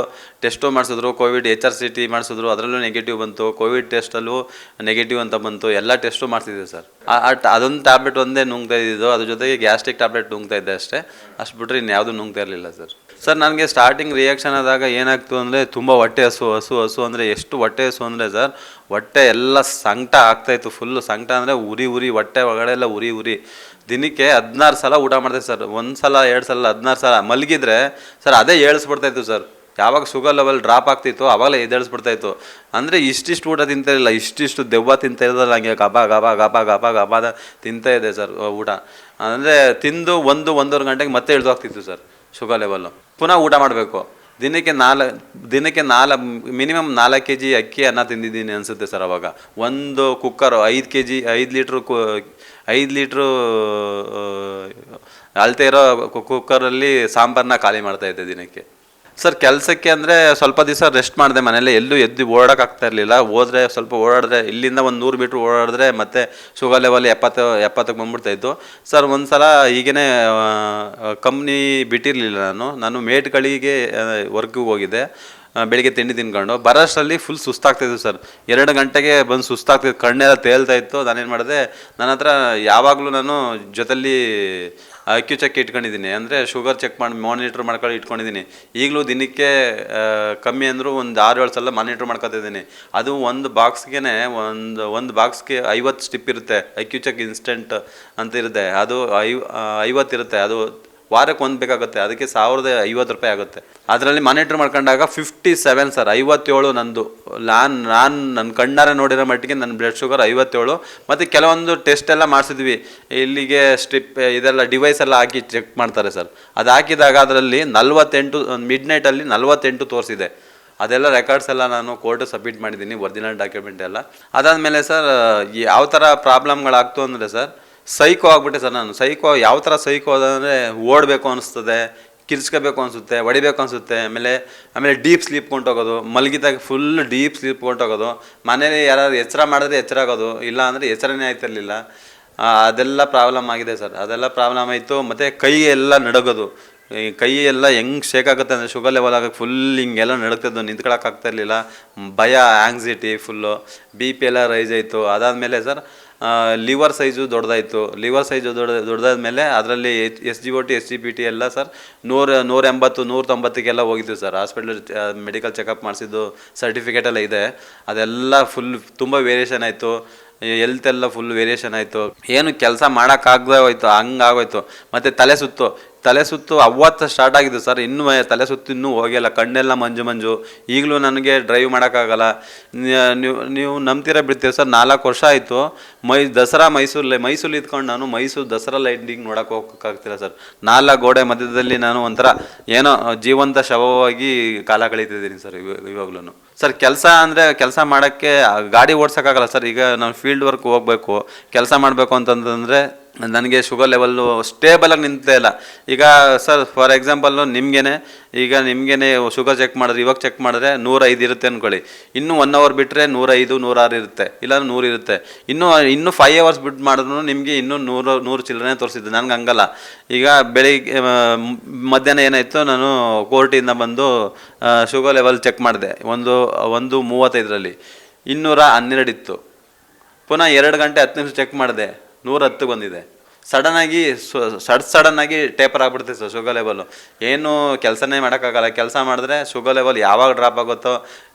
ಟೆಸ್ಟು ಮಾಡಿಸಿದ್ರು covid H R C T ಮಾಡಿಸಿದ್ರು, ಅದರಲ್ಲೂ ನೆಗೆಟಿವ್ ಬಂತು ಕೋವಿಡ್ ಟೆಸ್ಟಲ್ಲೂ ನೆಗೆಟಿವ್ ಅಂತ ಬಂತು, ಎಲ್ಲ ಟೆಸ್ಟು ಮಾಡ್ತಿದ್ದೆ ಸರ್. ಅದೊಂದು ಟ್ಯಾಬ್ಲೆಟ್ ಒಂದೇ ನುಂಗ್ತಾ ಇದ್ದಿದ್ದು, ಅದ್ರ ಜೊತೆಗೆ ಗ್ಯಾಸ್ಟ್ರಿಕ್ ಟ್ಯಾಬ್ಲೆಟ್ ನುಂಗ್ತಾ ಇದ್ದೆ ಅಷ್ಟೇ. ಅಷ್ಟು ಬಿಟ್ಟರೆ ಇನ್ಯಾವುದೂ ನುಂಗ್ತಾ ಇರಲಿಲ್ಲ ಸರ್. ಸರ್, ನನಗೆ ಸ್ಟಾರ್ಟಿಂಗ್ ರಿಯಾಕ್ಷನ್ ಆದಾಗ ಏನಾಗ್ತು ಅಂದರೆ ತುಂಬ ಹೊಟ್ಟೆ ಹಸು ಹಸು ಹಸು ಅಂದರೆ ಎಷ್ಟು ಹೊಟ್ಟೆ ಹಸು ಅಂದರೆ ಸರ್, ಹೊಟ್ಟೆ ಎಲ್ಲ ಸಂಕಟ ಆಗ್ತಾಯಿತ್ತು ಫುಲ್ಲು ಸಂಕಟ ಅಂದರೆ ಉರಿ ಉರಿ, ಹೊಟ್ಟೆ ಒಳಗಡೆ ಎಲ್ಲ ಉರಿ ಉರಿ. ದಿನಕ್ಕೆ ಹದಿನಾರು ಸಲ ಊಟ ಮಾಡ್ತೈತೆ ಸರ್, ಒಂದು ಸಲ, ಎರಡು ಸಲ, ಹದಿನಾರು ಸಲ ಮಲಗಿದ್ರೆ ಸರ್, ಅದೇ ಏಳಿಸ್ಬಿಡ್ತಾಯಿತ್ತು ಸರ್. ಯಾವಾಗ ಶುಗರ್ ಲೆವೆಲ್ ಡ್ರಾಪ್ ಆಗ್ತಿತ್ತು ಆವಾಗಲೇ ಎದ್ದೇಳಿಸ್ಬಿಡ್ತಾಯಿತ್ತು ಅಂದರೆ ಇಷ್ಟಿಷ್ಟು ಊಟ ತಿಂತಾಯಿರಲಿಲ್ಲ ಇಷ್ಟಿಷ್ಟು ದೆವ್ವ ತಿಂತಾ ಇರೋದಲ್ಲ ಹಂಗೆ ಗಬ ಗಬ ಗಬ ಗಬ ಗಬಾದ ತಿಂತಾ ಇದೆ ಸರ್, ಊಟ. ಅಂದರೆ ತಿಂದು ಒಂದು, ಒಂದೂವರೆ ಗಂಟೆಗೆ ಮತ್ತೆ ಇಳಿದು ಹೋಗ್ತಿತ್ತು ಸರ್ ಶುಗರ್ ಲೆವೆಲ್ಲು ಪುನಃ ಊಟ ಮಾಡಬೇಕು. ದಿನಕ್ಕೆ ನಾಲ್ ದಿನಕ್ಕೆ ನಾಲ್, ಮಿನಿಮಮ್ ನಾಲ್ಕು ಕೆ ಜಿ ಅಕ್ಕಿ ಅನ್ನ ತಿಂದಿದ್ದೀನಿ ಅನಿಸುತ್ತೆ ಸರ್ ಅವಾಗ. ಒಂದು ಕುಕ್ಕರು ಐದು ಕೆ ಜಿ ಐದು ಲೀಟ್ರು ಕು, ಐದು ಲೀಟ್ರು ಅಳತೆ ಇರೋ ಕುಕ್ಕರಲ್ಲಿ ಸಾಂಬಾರನ್ನ ಖಾಲಿ ಮಾಡ್ತಾಯಿದ್ದೆ ದಿನಕ್ಕೆ. ಸರ್, ಕೆಲಸಕ್ಕೆ ಅಂದರೆ ಸ್ವಲ್ಪ ದಿವಸ ರೆಸ್ಟ್ ಮಾಡಿದೆ ಮನೇಲಿ ಎಲ್ಲೂ ಎದ್ದು ಓಡೋಕ್ಕಾಗ್ತಾ ಇರಲಿಲ್ಲ. ಹೋದರೆ ಸ್ವಲ್ಪ ಓಡಾಡಿದ್ರೆ ಇಲ್ಲಿಂದ ಒಂದು ನೂರು ಮೀಟ್ರ್ ಓಡಾಡಿದ್ರೆ ಮತ್ತೆ ಶುಗರ್ ಲೆವೆಲ್ ಎಪ್ಪತ್ತು, ಎಪ್ಪತ್ತಕ್ಕೆ ಬಂದ್ಬಿಡ್ತಾ ಇತ್ತು. ಸರ್ ಒಂದು ಸಲ ಈಗೇ ಕಂಪ್ನಿ ಬಿಟ್ಟಿರಲಿಲ್ಲ ನಾನು. ನಾನು ಮೇಟ್ಗಳಿಗೆ ವರ್ಕಿಗೆ ಹೋಗಿದ್ದೆ. ಬೆಳಿಗ್ಗೆ ತಿಂಡಿ ತಿನ್ಕೊಂಡು. ಬರೋಷ್ಟರಲ್ಲಿ ಫುಲ್ ಸುಸ್ತಾಗ್ತಿತ್ತು ಸರ್ ಎರಡು ಗಂಟೆಗೆ ಬಂದು ಸುಸ್ತಾಗ್ತಿತ್ತು. ಕಣ್ಣೆಲ್ಲ ತೇಲ್ತಾ ಇತ್ತು. ನಾನೇನು ಮಾಡಿದೆ, ನನ್ನ ಹತ್ರ ಯಾವಾಗಲೂ ನಾನು ಜೊತೆಲಿ ಅಕ್ಕಿ ಚೆಕ್ ಇಟ್ಕೊಂಡಿದ್ದೀನಿ. ಅಂದರೆ ಶುಗರ್ ಚೆಕ್ ಮಾಡಿ ಮಾನಿಟ್ರ್ ಮಾಡ್ಕೊಂಡು ಇಟ್ಕೊಂಡಿದ್ದೀನಿ. ಈಗಲೂ ದಿನಕ್ಕೆ ಕಮ್ಮಿ ಅಂದರೂ ಒಂದು ಆರು ಏಳು ಸಲ ಮಾನಿಟ್ರ್ ಮಾಡ್ಕೊತಿದ್ದೀನಿ ಅದು ಒಂದು ಬಾಕ್ಸ್ಗೆ ಒಂದು ಒಂದು ಬಾಕ್ಸ್ಗೆ ಐವತ್ತು ಸ್ಟಿಪ್ ಇರುತ್ತೆ. ಅಕ್ಯೂ ಚೆಕ್ ಇನ್ಸ್ಟೆಂಟ್ ಅಂತ ಇರುತ್ತೆ. ಅದು ಐ ಐವತ್ತಿರುತ್ತೆ ಅದು ವಾರಕ್ಕೆ ಒಂದು ಬೇಕಾಗುತ್ತೆ, ಅದಕ್ಕೆ ಸಾವಿರದ ಐವತ್ತು ರೂಪಾಯಿ ಆಗುತ್ತೆ. ಅದರಲ್ಲಿ ಮಾನಿಟ್ರ್ ಮಾಡ್ಕೊಂಡಾಗ ಫಿಫ್ಟಿ ಸೆವೆನ್ ಸರ್ ಐವತ್ತೇಳು ನಂದು. ನಾನು ನಾನು ನನ್ನ ಕಣ್ಣಾರೆ ನೋಡಿರೋ ಮಟ್ಟಿಗೆ ನನ್ನ ಬ್ಲಡ್ ಶುಗರ್ ಐವತ್ತೇಳು. ಮತ್ತು ಕೆಲವೊಂದು ಟೆಸ್ಟ್ ಎಲ್ಲ ಮಾಡಿಸಿದ್ವಿ. ಇಲ್ಲಿಗೆ ಸ್ಟ್ರಿಪ್ ಇದೆಲ್ಲ ಡಿವೈಸ್ ಎಲ್ಲ ಹಾಕಿ ಚೆಕ್ ಮಾಡ್ತಾರೆ ಸರ್ ಅದು ಹಾಕಿದಾಗ ಅದರಲ್ಲಿ ನಲ್ವತ್ತೆಂಟು ಮಿಡ್ ನೈಟಲ್ಲಿ ನಲ್ವತ್ತೆಂಟು ತೋರಿಸಿದೆ. ಅದೆಲ್ಲ ರೆಕಾರ್ಡ್ಸ್ ಎಲ್ಲ ನಾನು ಕೋರ್ಟ್ ಸಬ್ಮಿಟ್ ಮಾಡಿದ್ದೀನಿ ಒರಿಜಿನಲ್ ಡಾಕ್ಯುಮೆಂಟ್ ಎಲ್ಲ. ಅದಾದಮೇಲೆ ಸರ್ ಯಾವ ಥರ ಪ್ರಾಬ್ಲಮ್ಗಳಾಗ್ತು ಅಂದರೆ ಸರ್ ಸೈಕೋ ಆಗ್ಬಿಟ್ಟೆ ಸರ್ ನಾನು. ಸೈಕೋ ಯಾವ ಥರ ಸೈಕೋ ಅಂದರೆ ಓಡಬೇಕು ಅನಿಸ್ತದೆ, ಕಿರ್ಚ್ಕೋಬೇಕು ಅನಿಸುತ್ತೆ, ಹೊಡಿಬೇಕು ಅನಿಸುತ್ತೆ, ಆಮೇಲೆ ಆಮೇಲೆ ಡೀಪ್ ಸ್ಲೀಪ್ ಕೊಂಟೋಗೋದು ಮಲಗಿದಾಗ ಫುಲ್ ಡೀಪ್ ಸ್ಲೀಪ್ ಕೊಂಟೋಗೋದು ಮನೇಲಿ ಯಾರಾದ್ರು ಎಚ್ಚರ ಮಾಡಿದ್ರೆ ಎಚ್ಚರ ಆಗೋದು, ಇಲ್ಲ ಅಂದರೆ ಎಚ್ಚರನೇ ಆಯ್ತಿರಲಿಲ್ಲ ಅದೆಲ್ಲ ಪ್ರಾಬ್ಲಮ್ ಆಗಿದೆ ಸರ್. ಅದೆಲ್ಲ ಪ್ರಾಬ್ಲಮ್ ಆಯಿತು, ಮತ್ತು ಕೈ ಎಲ್ಲ ನಡಗೋದು. ಕೈ ಎಲ್ಲ ಹೆಂಗೆ ಶೇಕ್ ಆಗುತ್ತೆ ಅಂದರೆ ಶುಗರ್ ಲೆವೆಲ್ ಆಗೋಕ್ಕೆ ಫುಲ್ ಹಿಂಗೆಲ್ಲ ನಡುಕ್ತಿದ್ದು ನಿಂತ್ಕೊಳಕ್ಕಾಗ್ತಾ ಇರಲಿಲ್ಲ ಭಯ ಆಂಗ್ಸೈಟಿ ಫುಲ್ಲು ಬಿ ಪಿ ಎಲ್ಲ ರೈಸ್ ಆಯಿತು. ಅದಾದಮೇಲೆ ಸರ್ ಲಿವರ್ ಸೈಜು ದೊಡ್ಡದಾಯಿತು. ಲಿವರ್ ಸೈಜು ದೊಡ್ಡ ದೊಡ್ಡದಾದ್ಮೇಲೆ ಅದರಲ್ಲಿ S G O T, S G P T ಎಲ್ಲ ಸರ್ ನೂರ ನೂರ ಎಂಬತ್ತು ನೂರ ತೊಂಬತ್ತಕ್ಕೆಲ್ಲ ಹೋಗಿದ್ವಿ ಸರ್. ಹಾಸ್ಪಿಟ್ಲ್ ಮೆಡಿಕಲ್ ಚೆಕಪ್ ಮಾಡಿಸಿದ್ದು ಸರ್ಟಿಫಿಕೇಟೆಲ್ಲ ಇದೆ. ಅದೆಲ್ಲ ಫುಲ್, ತುಂಬ ವೇರಿಯೇಷನ್ ಆಯಿತು. ಎಲ್ತ್ ಎಲ್ಲ ಫುಲ್ ವೇರಿಯೇಷನ್ ಆಯಿತು. ಏನು ಕೆಲಸ ಮಾಡೋಕ್ಕಾಗದೆ ಹೋಯ್ತು ಹಂಗಾಗೋಯ್ತು ಮತ್ತು ತಲೆ ಸುತ್ತು. ತಲೆ ಸುತ್ತು ಅವತ್ತು ಸ್ಟಾರ್ಟ್ ಆಗಿದ್ದು ಸರ್ ಇನ್ನೂ ತಲೆ ಸುತ್ತು ಇನ್ನೂ ಹೋಗಿಲ್ಲ, ಕಣ್ಣೆಲ್ಲ ಮಂಜು ಮಂಜು. ಈಗಲೂ ನನಗೆ ಡ್ರೈವ್ ಮಾಡೋಕ್ಕಾಗಲ್ಲ ನೀವು ನೀವು ನಂಬ್ತೀರ ಬಿಡ್ತೀರ ಸರ್ ನಾಲ್ಕು ವರ್ಷ ಆಯಿತು. ಮೈ ದಸರಾ ಮೈಸೂರಲ್ಲಿ ಮೈಸೂರು ಇದ್ಕೊಂಡು ನಾನು ಮೈಸೂರು ದಸರಾ ಲೈಟಿಂಗ್ ನೋಡೋಕೆ ಹೋಗೋಕ್ಕಾಗ್ತಿಲ್ಲ ಸರ್ ನಾಲ್ಕು ಗೋಡೆ ಮಧ್ಯದಲ್ಲಿ ನಾನು ಒಂಥರ ಏನೋ ಜೀವಂತ ಶವವಾಗಿ ಕಾಲ ಕಳೀತಿದ್ದೀನಿ ಸರ್ ಇವಾಗ ಇವಾಗ್ಲೂ ಸರ್, ಕೆಲಸ ಅಂದರೆ ಕೆಲಸ ಮಾಡೋಕ್ಕೆ ಗಾಡಿ ಓಡ್ಸೋಕ್ಕಾಗಲ್ಲ ಸರ್. ಈಗ ನಾನು ಫೀಲ್ಡ್ ವರ್ಕ್ ಹೋಗಬೇಕು. ಕೆಲಸ ಮಾಡಬೇಕು ಅಂತಂತಂದರೆ ನನಗೆ ಶುಗರ್ ಲೆವೆಲ್ಲು ಸ್ಟೇಬಲಾಗಿ ನಿಂತೇ ಇಲ್ಲ. ಈಗ ಸರ್ ಫಾರ್ ಎಕ್ಸಾಂಪಲ್ಲು ನಿಮಗೇನೆ, ಈಗ ನಿಮಗೇನೆ ಶುಗರ್ ಚೆಕ್ ಮಾಡಿದ್ರೆ, ಇವಾಗ ಚೆಕ್ ಮಾಡಿದ್ರೆ ನೂರೈದು ಇರುತ್ತೆ ಅಂದ್ಕೊಳ್ಳಿ ಇನ್ನೂ ಒನ್ ಅವರ್ ಬಿಟ್ಟರೆ ನೂರೈದು, ನೂರಾರು ಇರುತ್ತೆ. ಇಲ್ಲಾಂದ್ರೆ ನೂರು ಇರುತ್ತೆ. ಇನ್ನೂ ಇನ್ನೂ ಫೈವ್ ಅವರ್ಸ್ ಬಿಟ್ಟು ಮಾಡಿದ್ರು ನಿಮಗೆ ಇನ್ನೂ ನೂರು ನೂರು ಚಿಲ್ಲರೆ ತೋರಿಸಿದ್ದು ನನಗೆ ಹಂಗಲ್ಲ. ಈಗ ಬೆಳಿಗ್ಗೆ ಮಧ್ಯಾಹ್ನ ಏನಾಯಿತು ನಾನು ಕೋರ್ಟಿಂದ ಬಂದು ಶುಗರ್ ಲೆವೆಲ್ ಚೆಕ್ ಮಾಡಿದೆ. ಒಂದು ಒಂದು ಮೂವತ್ತೈದರಲ್ಲಿ. ಇನ್ನೂರ ಹನ್ನೆರಡು ಇತ್ತು ಪುನಃ ಎರಡು ಗಂಟೆ ಹತ್ತು ನಿಮಿಷ ಚೆಕ್ ಮಾಡಿದೆ. ನೂರ ಹತ್ತು ಬಂದಿದೆ ಸಡನ್ನಾಗಿ ಸಡ್ ಸಡನ್ನಾಗಿ ಟೇಪರ್ ಆಗಿಬಿಡುತ್ತೆ ಸರ್ ಶುಗರ್ ಲೆವೆಲ್ಲು ಏನು ಕೆಲಸನೇ ಮಾಡೋಕ್ಕಾಗಲ್ಲ. ಕೆಲಸ ಮಾಡಿದ್ರೆ ಶುಗರ್ ಲೆವೆಲ್ ಯಾವಾಗ ಡ್ರಾಪ್ ಆಗುತ್ತೋ,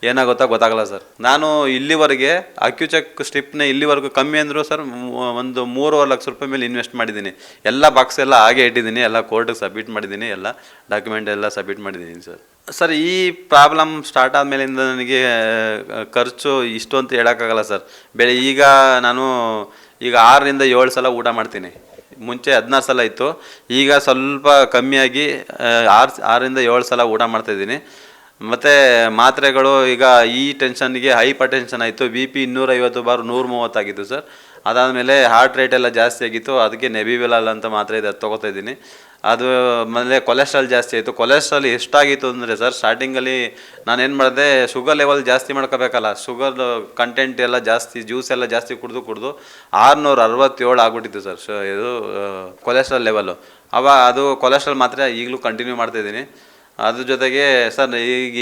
ಏನಾಗುತ್ತೋ ಗೊತ್ತಾಗಲ್ಲ ಸರ್. ನಾನು ಇಲ್ಲಿವರೆಗೆ ಅಕ್ಯುಚೆಕ್ ಸ್ಟಿಪ್ನ ಇಲ್ಲಿವರೆಗೂ ಕಮ್ಮಿ ಅಂದರೂ ಸರ್ ಒಂದು ಮೂರುವರೆ ಲಕ್ಷ ರೂಪಾಯಿ ಮೇಲೆ ಇನ್ವೆಸ್ಟ್ ಮಾಡಿದ್ದೀನಿ. ಎಲ್ಲ ಬಾಕ್ಸ್ ಎಲ್ಲ ಹಾಗೆ ಇಟ್ಟಿದ್ದೀನಿ. ಎಲ್ಲ ಕೋರ್ಟಿಗೆ ಸಬ್ಮಿಟ್ ಮಾಡಿದ್ದೀನಿ. ಎಲ್ಲ ಡಾಕ್ಯುಮೆಂಟ್ ಎಲ್ಲ ಸಬ್ಮಿಟ್ ಮಾಡಿದ್ದೀನಿ ಸರ್. ಸರ್, ಈ ಪ್ರಾಬ್ಲಮ್ ಸ್ಟಾರ್ಟ್ ಆದಮೇಲಿಂದ ನನಗೆ ಖರ್ಚು ಇಷ್ಟು ಅಂತ ಹೇಳೋಕ್ಕಾಗಲ್ಲ ಸರ್. ಬೆಳೆ ಈಗ ನಾನು ಈಗ ಆರರಿಂದ ಏಳು ಸಲ ಊಟ ಮಾಡ್ತೀನಿ. ಮುಂಚೆ ಹದಿನಾರು ಸಲ ಇತ್ತು. ಈಗ ಸ್ವಲ್ಪ ಕಮ್ಮಿಯಾಗಿ ಆರು, ಆರರಿಂದ ಏಳು ಸಲ ಊಟ ಮಾಡ್ತಾಯಿದ್ದೀನಿ ಮತ್ತು ಮಾತ್ರೆಗಳು ಈಗ ಈ ಟೆನ್ಷನ್ಗೆ ಹೈಪರ್ ಟೆನ್ಷನ್ ಆಯಿತು. ಬಿ ಪಿ ಇನ್ನೂರೈವತ್ತು ಬಾರು ನೂರು ಮೂವತ್ತಾಗಿತ್ತು ಸರ್. ಅದಾದಮೇಲೆ ಹಾರ್ಟ್ ರೇಟ್ ಎಲ್ಲ ಜಾಸ್ತಿ ಆಗಿತ್ತು. ಅದಕ್ಕೆ ನೆಬಿವಿಲಾಲ್ ಅಂತ ಮಾತ್ರೆ ಇದೆ, ಅದು ತೊಗೋತಾ ಇದ್ದೀನಿ. ಅದು ಆಮೇಲೆ ಕೊಲೆಸ್ಟ್ರಾಲ್ ಜಾಸ್ತಿ ಆಯಿತು. ಕೊಲೆಸ್ಟ್ರಾಲ್ ಎಷ್ಟಾಗಿತ್ತು ಅಂದರೆ ಸರ್ ಸ್ಟಾರ್ಟಿಂಗಲ್ಲಿ ನಾನೇನು ಮಾಡಿದೆ ಶುಗರ್ ಲೆವೆಲ್ ಜಾಸ್ತಿ ಮಾಡ್ಕೋಬೇಕಲ್ಲ ಶುಗರ್ ಕಂಟೆಂಟ್ ಎಲ್ಲ ಜಾಸ್ತಿ ಜ್ಯೂಸ್ ಎಲ್ಲ ಜಾಸ್ತಿ ಕುಡಿದು ಕುಡಿದು ಆರುನೂರ ಅರವತ್ತೇಳು ಆಗ್ಬಿಟ್ಟಿತ್ತು ಸರ್ ಶು- ಇದು ಕೊಲೆಸ್ಟ್ರಾಲ್ ಲೆವೆಲ್ಲು ಅವ, ಅದು ಕೊಲೆಸ್ಟ್ರಾಲ್ ಮಾತ್ರ ಈಗಲೂ ಕಂಟಿನ್ಯೂ ಮಾಡ್ತಾಯಿದ್ದೀನಿ ಅದ್ರ ಜೊತೆಗೆ ಸರ್ ಈಗ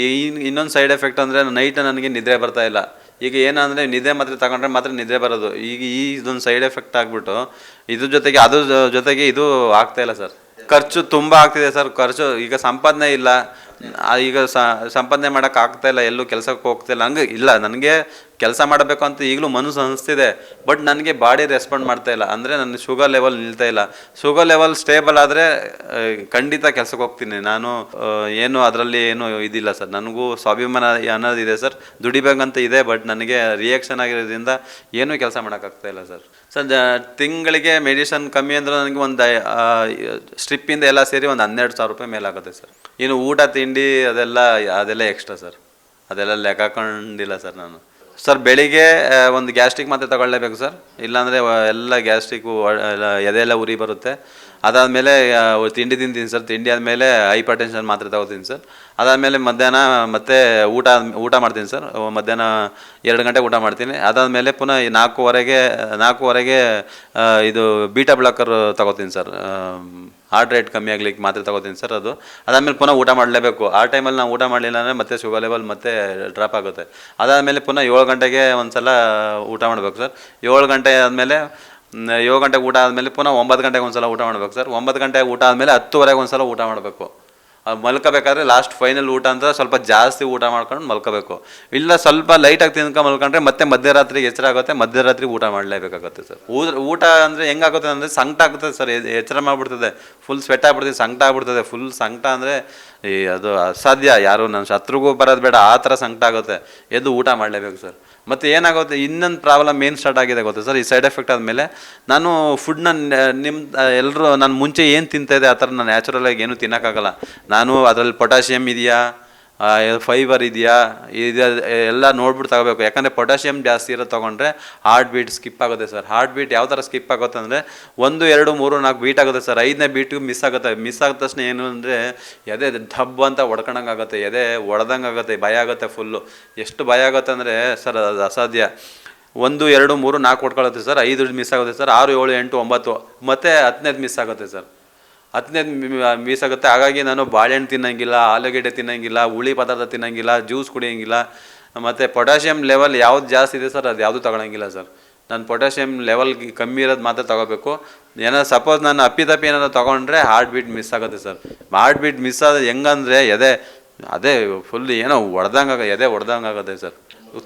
ಇನ್ನೊಂದು ಸೈಡ್ ಎಫೆಕ್ಟ್ ಅಂದರೆ ನೈಟ್ ನನಗೆ ನಿದ್ರೆ ಬರ್ತಾ ಇಲ್ಲ. ಈಗ ಏನಂದರೆ ನಿದ್ರೆ ಮಾತ್ರ ತಗೊಂಡ್ರೆ ಮಾತ್ರ ನಿದ್ರೆ ಬರೋದು. ಈಗ ಈ ಇದೊಂದು ಸೈಡ್ ಎಫೆಕ್ಟ್ ಆಗಿಬಿಟ್ಟು, ಇದ್ರ ಜೊತೆಗೆ ಅದ್ರ ಜೊತೆಗೆ ಇದು ಆಗ್ತಾಯಿಲ್ಲ ಸರ್ ಖರ್ಚು ತುಂಬ ಆಗ್ತಿದೆ ಸರ್. ಖರ್ಚು ಈಗ ಸಂಪಾದನೆ ಇಲ್ಲ. ಈಗ ಸಂಪಾದನೆ ಮಾಡೋಕೆ ಆಗ್ತಾ ಇಲ್ಲ. ಎಲ್ಲೂ ಕೆಲಸಕ್ಕೆ ಹೋಗ್ತಾ ಇಲ್ಲ ಹಂಗೆ ಇಲ್ಲ. ನನಗೆ ಕೆಲಸ ಮಾಡಬೇಕು ಅಂತ ಈಗಲೂ ಮನಸ್ಸು ಅನಿಸ್ತಿದೆ. ಬಟ್ ನನಗೆ ಬಾಡಿ ರೆಸ್ಪಾಂಡ್ ಮಾಡ್ತಾ ಇಲ್ಲ. ಅಂದರೆ ನನ್ನ ಶುಗರ್ ಲೆವೆಲ್ ನಿಲ್ತಾ ಇಲ್ಲ. ಶುಗರ್ ಲೆವೆಲ್ ಸ್ಟೇಬಲ್ ಆದರೆ ಖಂಡಿತ ಕೆಲಸಕ್ಕೆ ಹೋಗ್ತೀನಿ. ನಾನು ಏನು ಅದರಲ್ಲಿ ಏನು ಇದಿಲ್ಲ ಸರ್. ನನಗೂ ಸ್ವಾಭಿಮಾನ ಅನ್ನೋದಿದೆ ಸರ್. ದುಡಿಬೇಕಂತ ಇದೆ. ಬಟ್ ನನಗೆ ರಿಯಾಕ್ಷನ್ ಆಗಿರೋದ್ರಿಂದ ಏನೂ ಕೆಲಸ ಮಾಡೋಕ್ಕಾಗ್ತಾ ಇಲ್ಲ ಸರ್. ಸರ್ ತಿಂಗಳಿಗೆ ಮೆಡಿಸನ್ ಕಮ್ಮಿ ಅಂದ್ರೆ ನನಗೆ ಒಂದು ಸ್ಟ್ರಿಪ್ಪಿಂದ ಎಲ್ಲ ಸೇರಿ ಒಂದು ಹನ್ನೆರಡು ಸಾವಿರ ರೂಪಾಯಿ ಮೇಲಾಗುತ್ತೆ ಸರ್. ಇನ್ನು ಊಟ, ತಿಂಡಿ ಅದೆಲ್ಲ ಅದೆಲ್ಲ ಎಕ್ಸ್ಟ್ರಾ ಸರ್. ಅದೆಲ್ಲ ಲೆಕ್ಕ ಹಾಕೊಂಡಿಲ್ಲ ಸರ್ ನಾನು. ಸರ್ ಬೆಳಿಗ್ಗೆ ಒಂದು ಗ್ಯಾಸ್ಟ್ರಿಕ್ ಮಾತ್ರೆ ತಗೊಳ್ಳೇಬೇಕು ಸರ್. ಇಲ್ಲಾಂದರೆ ಎಲ್ಲ ಗ್ಯಾಸ್ಟ್ರಿಕ್ಕು ಎದೆ ಎಲ್ಲ ಉರಿ ಬರುತ್ತೆ. ಅದಾದಮೇಲೆ ತಿಂಡಿ ತಿಂತೀನಿ ಸರ್. ತಿಂಡಿ ಆದಮೇಲೆ ಹೈಪರ್ ಟೆನ್ಷನ್ ಮಾತ್ರೆ ತಗೋತೀನಿ ಸರ್. ಅದಾದಮೇಲೆ ಮಧ್ಯಾಹ್ನ ಮತ್ತೆ ಊಟ ಊಟ ಮಾಡ್ತೀನಿ ಸರ್. ಮಧ್ಯಾಹ್ನ ಎರಡು ಗಂಟೆ ಊಟ ಮಾಡ್ತೀನಿ. ಅದಾದಮೇಲೆ ಪುನಃ ನಾಲ್ಕೂವರೆಗೆ ನಾಲ್ಕೂವರೆಗೆ ಇದು ಬೀಟಾ ಬ್ಲಾಕರ್ ತಗೋತೀನಿ ಸರ್. ಹಾರ್ಟ್ ರೇಟ್ ಕಮ್ಮಿ ಆಗ್ಲಿಕ್ಕೆ ಮಾತ್ರೆ ತಗೋತೀನಿ ಸರ್ ಅದು. ಅದಾದಮೇಲೆ ಪುನಃ ಊಟ ಮಾಡಲೇಬೇಕು. ಆ ಟೈಮಲ್ಲಿ ನಾವು ಊಟ ಮಾಡಲಿಲ್ಲ ಅಂದರೆ ಮತ್ತೆ ಶುಗರ್ ಲೆವೆಲ್ ಮತ್ತೆ ಡ್ರಾಪ್ ಆಗುತ್ತೆ. ಅದಾದಮೇಲೆ ಪುನಃ ಏಳು ಗಂಟೆಗೆ ಒಂದು ಸಲ ಊಟ ಮಾಡಬೇಕು ಸರ್. ಏಳು ಗಂಟೆ ಆದಮೇಲೆ ಏಳು ಗಂಟೆಗೆ ಊಟ ಆದಮೇಲೆ ಪುನಃ ಒಂಬತ್ತು ಗಂಟೆಗೆ ಒಂದು ಸಲ ಊಟ ಮಾಡಬೇಕು ಸರ್. ಒಂಬತ್ತು ಗಂಟೆಗೆ ಊಟ ಆದಮೇಲೆ ಹತ್ತುವರೆಗೆ ಒಂದು ಸಲ ಊಟ ಮಾಡಬೇಕು. ಮಲ್ಕೋಬೇಕಾದ್ರೆ ಲಾಸ್ಟ್ ಫೈನಲ್ ಊಟ ಅಂತ ಸ್ವಲ್ಪ ಜಾಸ್ತಿ ಊಟ ಮಾಡ್ಕೊಂಡು ಮಲ್ಕೋಬೇಕು. ಇಲ್ಲ ಸ್ವಲ್ಪ ಲೈಟಾಗಿ ತಿನ್ಕೊಂಡು ಮಲ್ಕೊಂಡ್ರೆ ಮತ್ತೆ ಮಧ್ಯರಾತ್ರಿ ಎಚ್ಚರ ಆಗುತ್ತೆ, ಮಧ್ಯರಾತ್ರಿ ಊಟ ಮಾಡಲೇಬೇಕಾಗುತ್ತೆ ಸರ್ ಊಟ ಅಂದರೆ ಹೆಂಗಾಗುತ್ತೆ ಅಂದರೆ ಸಂಕಟ ಆಗುತ್ತೆ ಸರ್ ಎಚ್ಚರ ಮಾಡಿಬಿಡ್ತದೆ. ಫುಲ್ ಸ್ವೆಟ್ ಆಗ್ಬಿಡ್ತದೆ, ಸಂಕಟ ಆಗ್ಬಿಡ್ತದೆ. ಫುಲ್ ಸಂಕಟ ಅಂದರೆ ಈ ಅದು ಅಸಾಧ್ಯ, ಯಾರು ನನ್ನ ಶತ್ರುಗೂ ಬರೋದು ಬೇಡ, ಆ ಥರ ಸಂಕಟ ಆಗುತ್ತೆ. ಎದ್ದು ಊಟ ಮಾಡಲೇಬೇಕು ಸರ್. ಮತ್ತು ಏನಾಗುತ್ತೆ, ಇನ್ನೊಂದು ಪ್ರಾಬ್ಲಮ್ ಏನು ಸ್ಟಾರ್ಟ್ ಆಗಿದೆ ಗೊತ್ತಾ ಸರ್? ಈ ಸೈಡ್ ಎಫೆಕ್ಟ್ ಆದಮೇಲೆ ನಾನು ಫುಡ್ನ ನಿಮ್ಮ ಎಲ್ಲರೂ ನಾನು ಮುಂಚೆ ಏನು ತಿಂತಾಯಿದೆ ಆ ಥರ ನಾನು ನ್ಯಾಚುರಲಾಗಿ ಏನೂ ತಿನ್ನೋಕ್ಕಾಗಲ್ಲ. ನಾನು ಅದರಲ್ಲಿ ಪೊಟ್ಯಾಷಿಯಮ್ ಇದೆಯಾ? ಫೈಬರ್ ಇದೆಯಾ? ಇದು ಎಲ್ಲ ನೋಡ್ಬಿಟ್ಟು ತಗೋಬೇಕು. ಯಾಕಂದರೆ ಪೊಟ್ಯಾಷಿಯಮ್ ಜಾಸ್ತಿ ಇರೋ ತೊಗೊಂಡ್ರೆ ಹಾರ್ಟ್ ಬೀಟ್ ಸ್ಕಿಪ್ ಆಗುತ್ತೆ ಸರ್ ಹಾರ್ಟ್ ಬೀಟ್ ಯಾವ ಥರ ಸ್ಕಿಪ್ ಆಗುತ್ತೆ ಅಂದರೆ ಒಂದು, ಎರಡು, ಮೂರು, ನಾಲ್ಕು ಬೀಟ್ ಆಗುತ್ತೆ ಸರ್ ಐದನೇ ಬೀಟಿಗೆ ಮಿಸ್ ಆಗುತ್ತೆ. ಮಿಸ್ ಆದ ತಕ್ಷಣ ಏನು ಅಂದರೆ ಎದೆ ಧಬ್ ಅಂತ ಹೊಡ್ಕೊಂಡಂಗೆ ಆಗುತ್ತೆ. ಎದೆ ಹೊಡೆದಂಗೆ ಆಗುತ್ತೆ. ಭಯ ಆಗುತ್ತೆ ಫುಲ್ಲು ಎಷ್ಟು ಭಯ ಆಗುತ್ತೆ ಅಂದರೆ ಸರ್ ಅದು ಅಸಾಧ್ಯ. ಒಂದು, ಎರಡು, ಮೂರು, ನಾಲ್ಕು ಹೊಡ್ಕೊಳ್ಳುತ್ತೆ ಸರ್ ಐದು ಮಿಸ್ ಆಗುತ್ತೆ ಸರ್ ಆರು, ಏಳು, ಎಂಟು, ಒಂಬತ್ತು. ಮತ್ತು ಹತ್ತನೇದು ಮಿಸ್ ಆಗುತ್ತೆ ಸರ್ ಹತ್ತನೇದು ಮೀಸಾಗುತ್ತೆ. ಹಾಗಾಗಿ ನಾನು ಬಾಳೆಹಣ್ಣು ತಿನ್ನಂಗಿಲ್ಲ, ಆಲೂಗಡ್ಡೆ ತಿನ್ನಂಗಿಲ್ಲ, ಹುಳಿ ಪದಾರ್ಥ ತಿನ್ನಂಗಿಲ್ಲ, ಜ್ಯೂಸ್ ಕುಡಿಯೋಂಗಿಲ್ಲ. ಮತ್ತು ಪೊಟ್ಯಾಷಿಯಮ್ ಲೆವೆಲ್ ಯಾವ್ದು ಜಾಸ್ತಿ ಇದೆ ಸರ್, ಅದು ಯಾವುದು ತಗೊಳಂಗಿಲ್ಲ ಸರ್. ನಾನು ಪೊಟ್ಯಾಷಿಯಮ್ ಲೆವೆಲ್ ಕಮ್ಮಿ ಇರೋದು ಮಾತ್ರ ತಗೋಬೇಕು. ಏನಾದ್ರು ಸಪೋಸ್ ನಾನು ಅಪ್ಪಿತಪ್ಪಿ ಏನಾದ್ರು ತೊಗೊಂಡ್ರೆ ಹಾರ್ಟ್ ಬೀಟ್ ಮಿಸ್ ಆಗುತ್ತೆ ಸರ್. ಹಾರ್ಟ್ ಬೀಟ್ ಮಿಸ್ ಆದ ಹೆಂಗಂದ್ರೆ ಎದೆ, ಅದೇ ಫುಲ್ ಏನೋ ಹೊಡೆದಂಗೆ ಎದೆ ಹೊಡೆದಂಗೆ ಆಗುತ್ತೆ ಸರ್.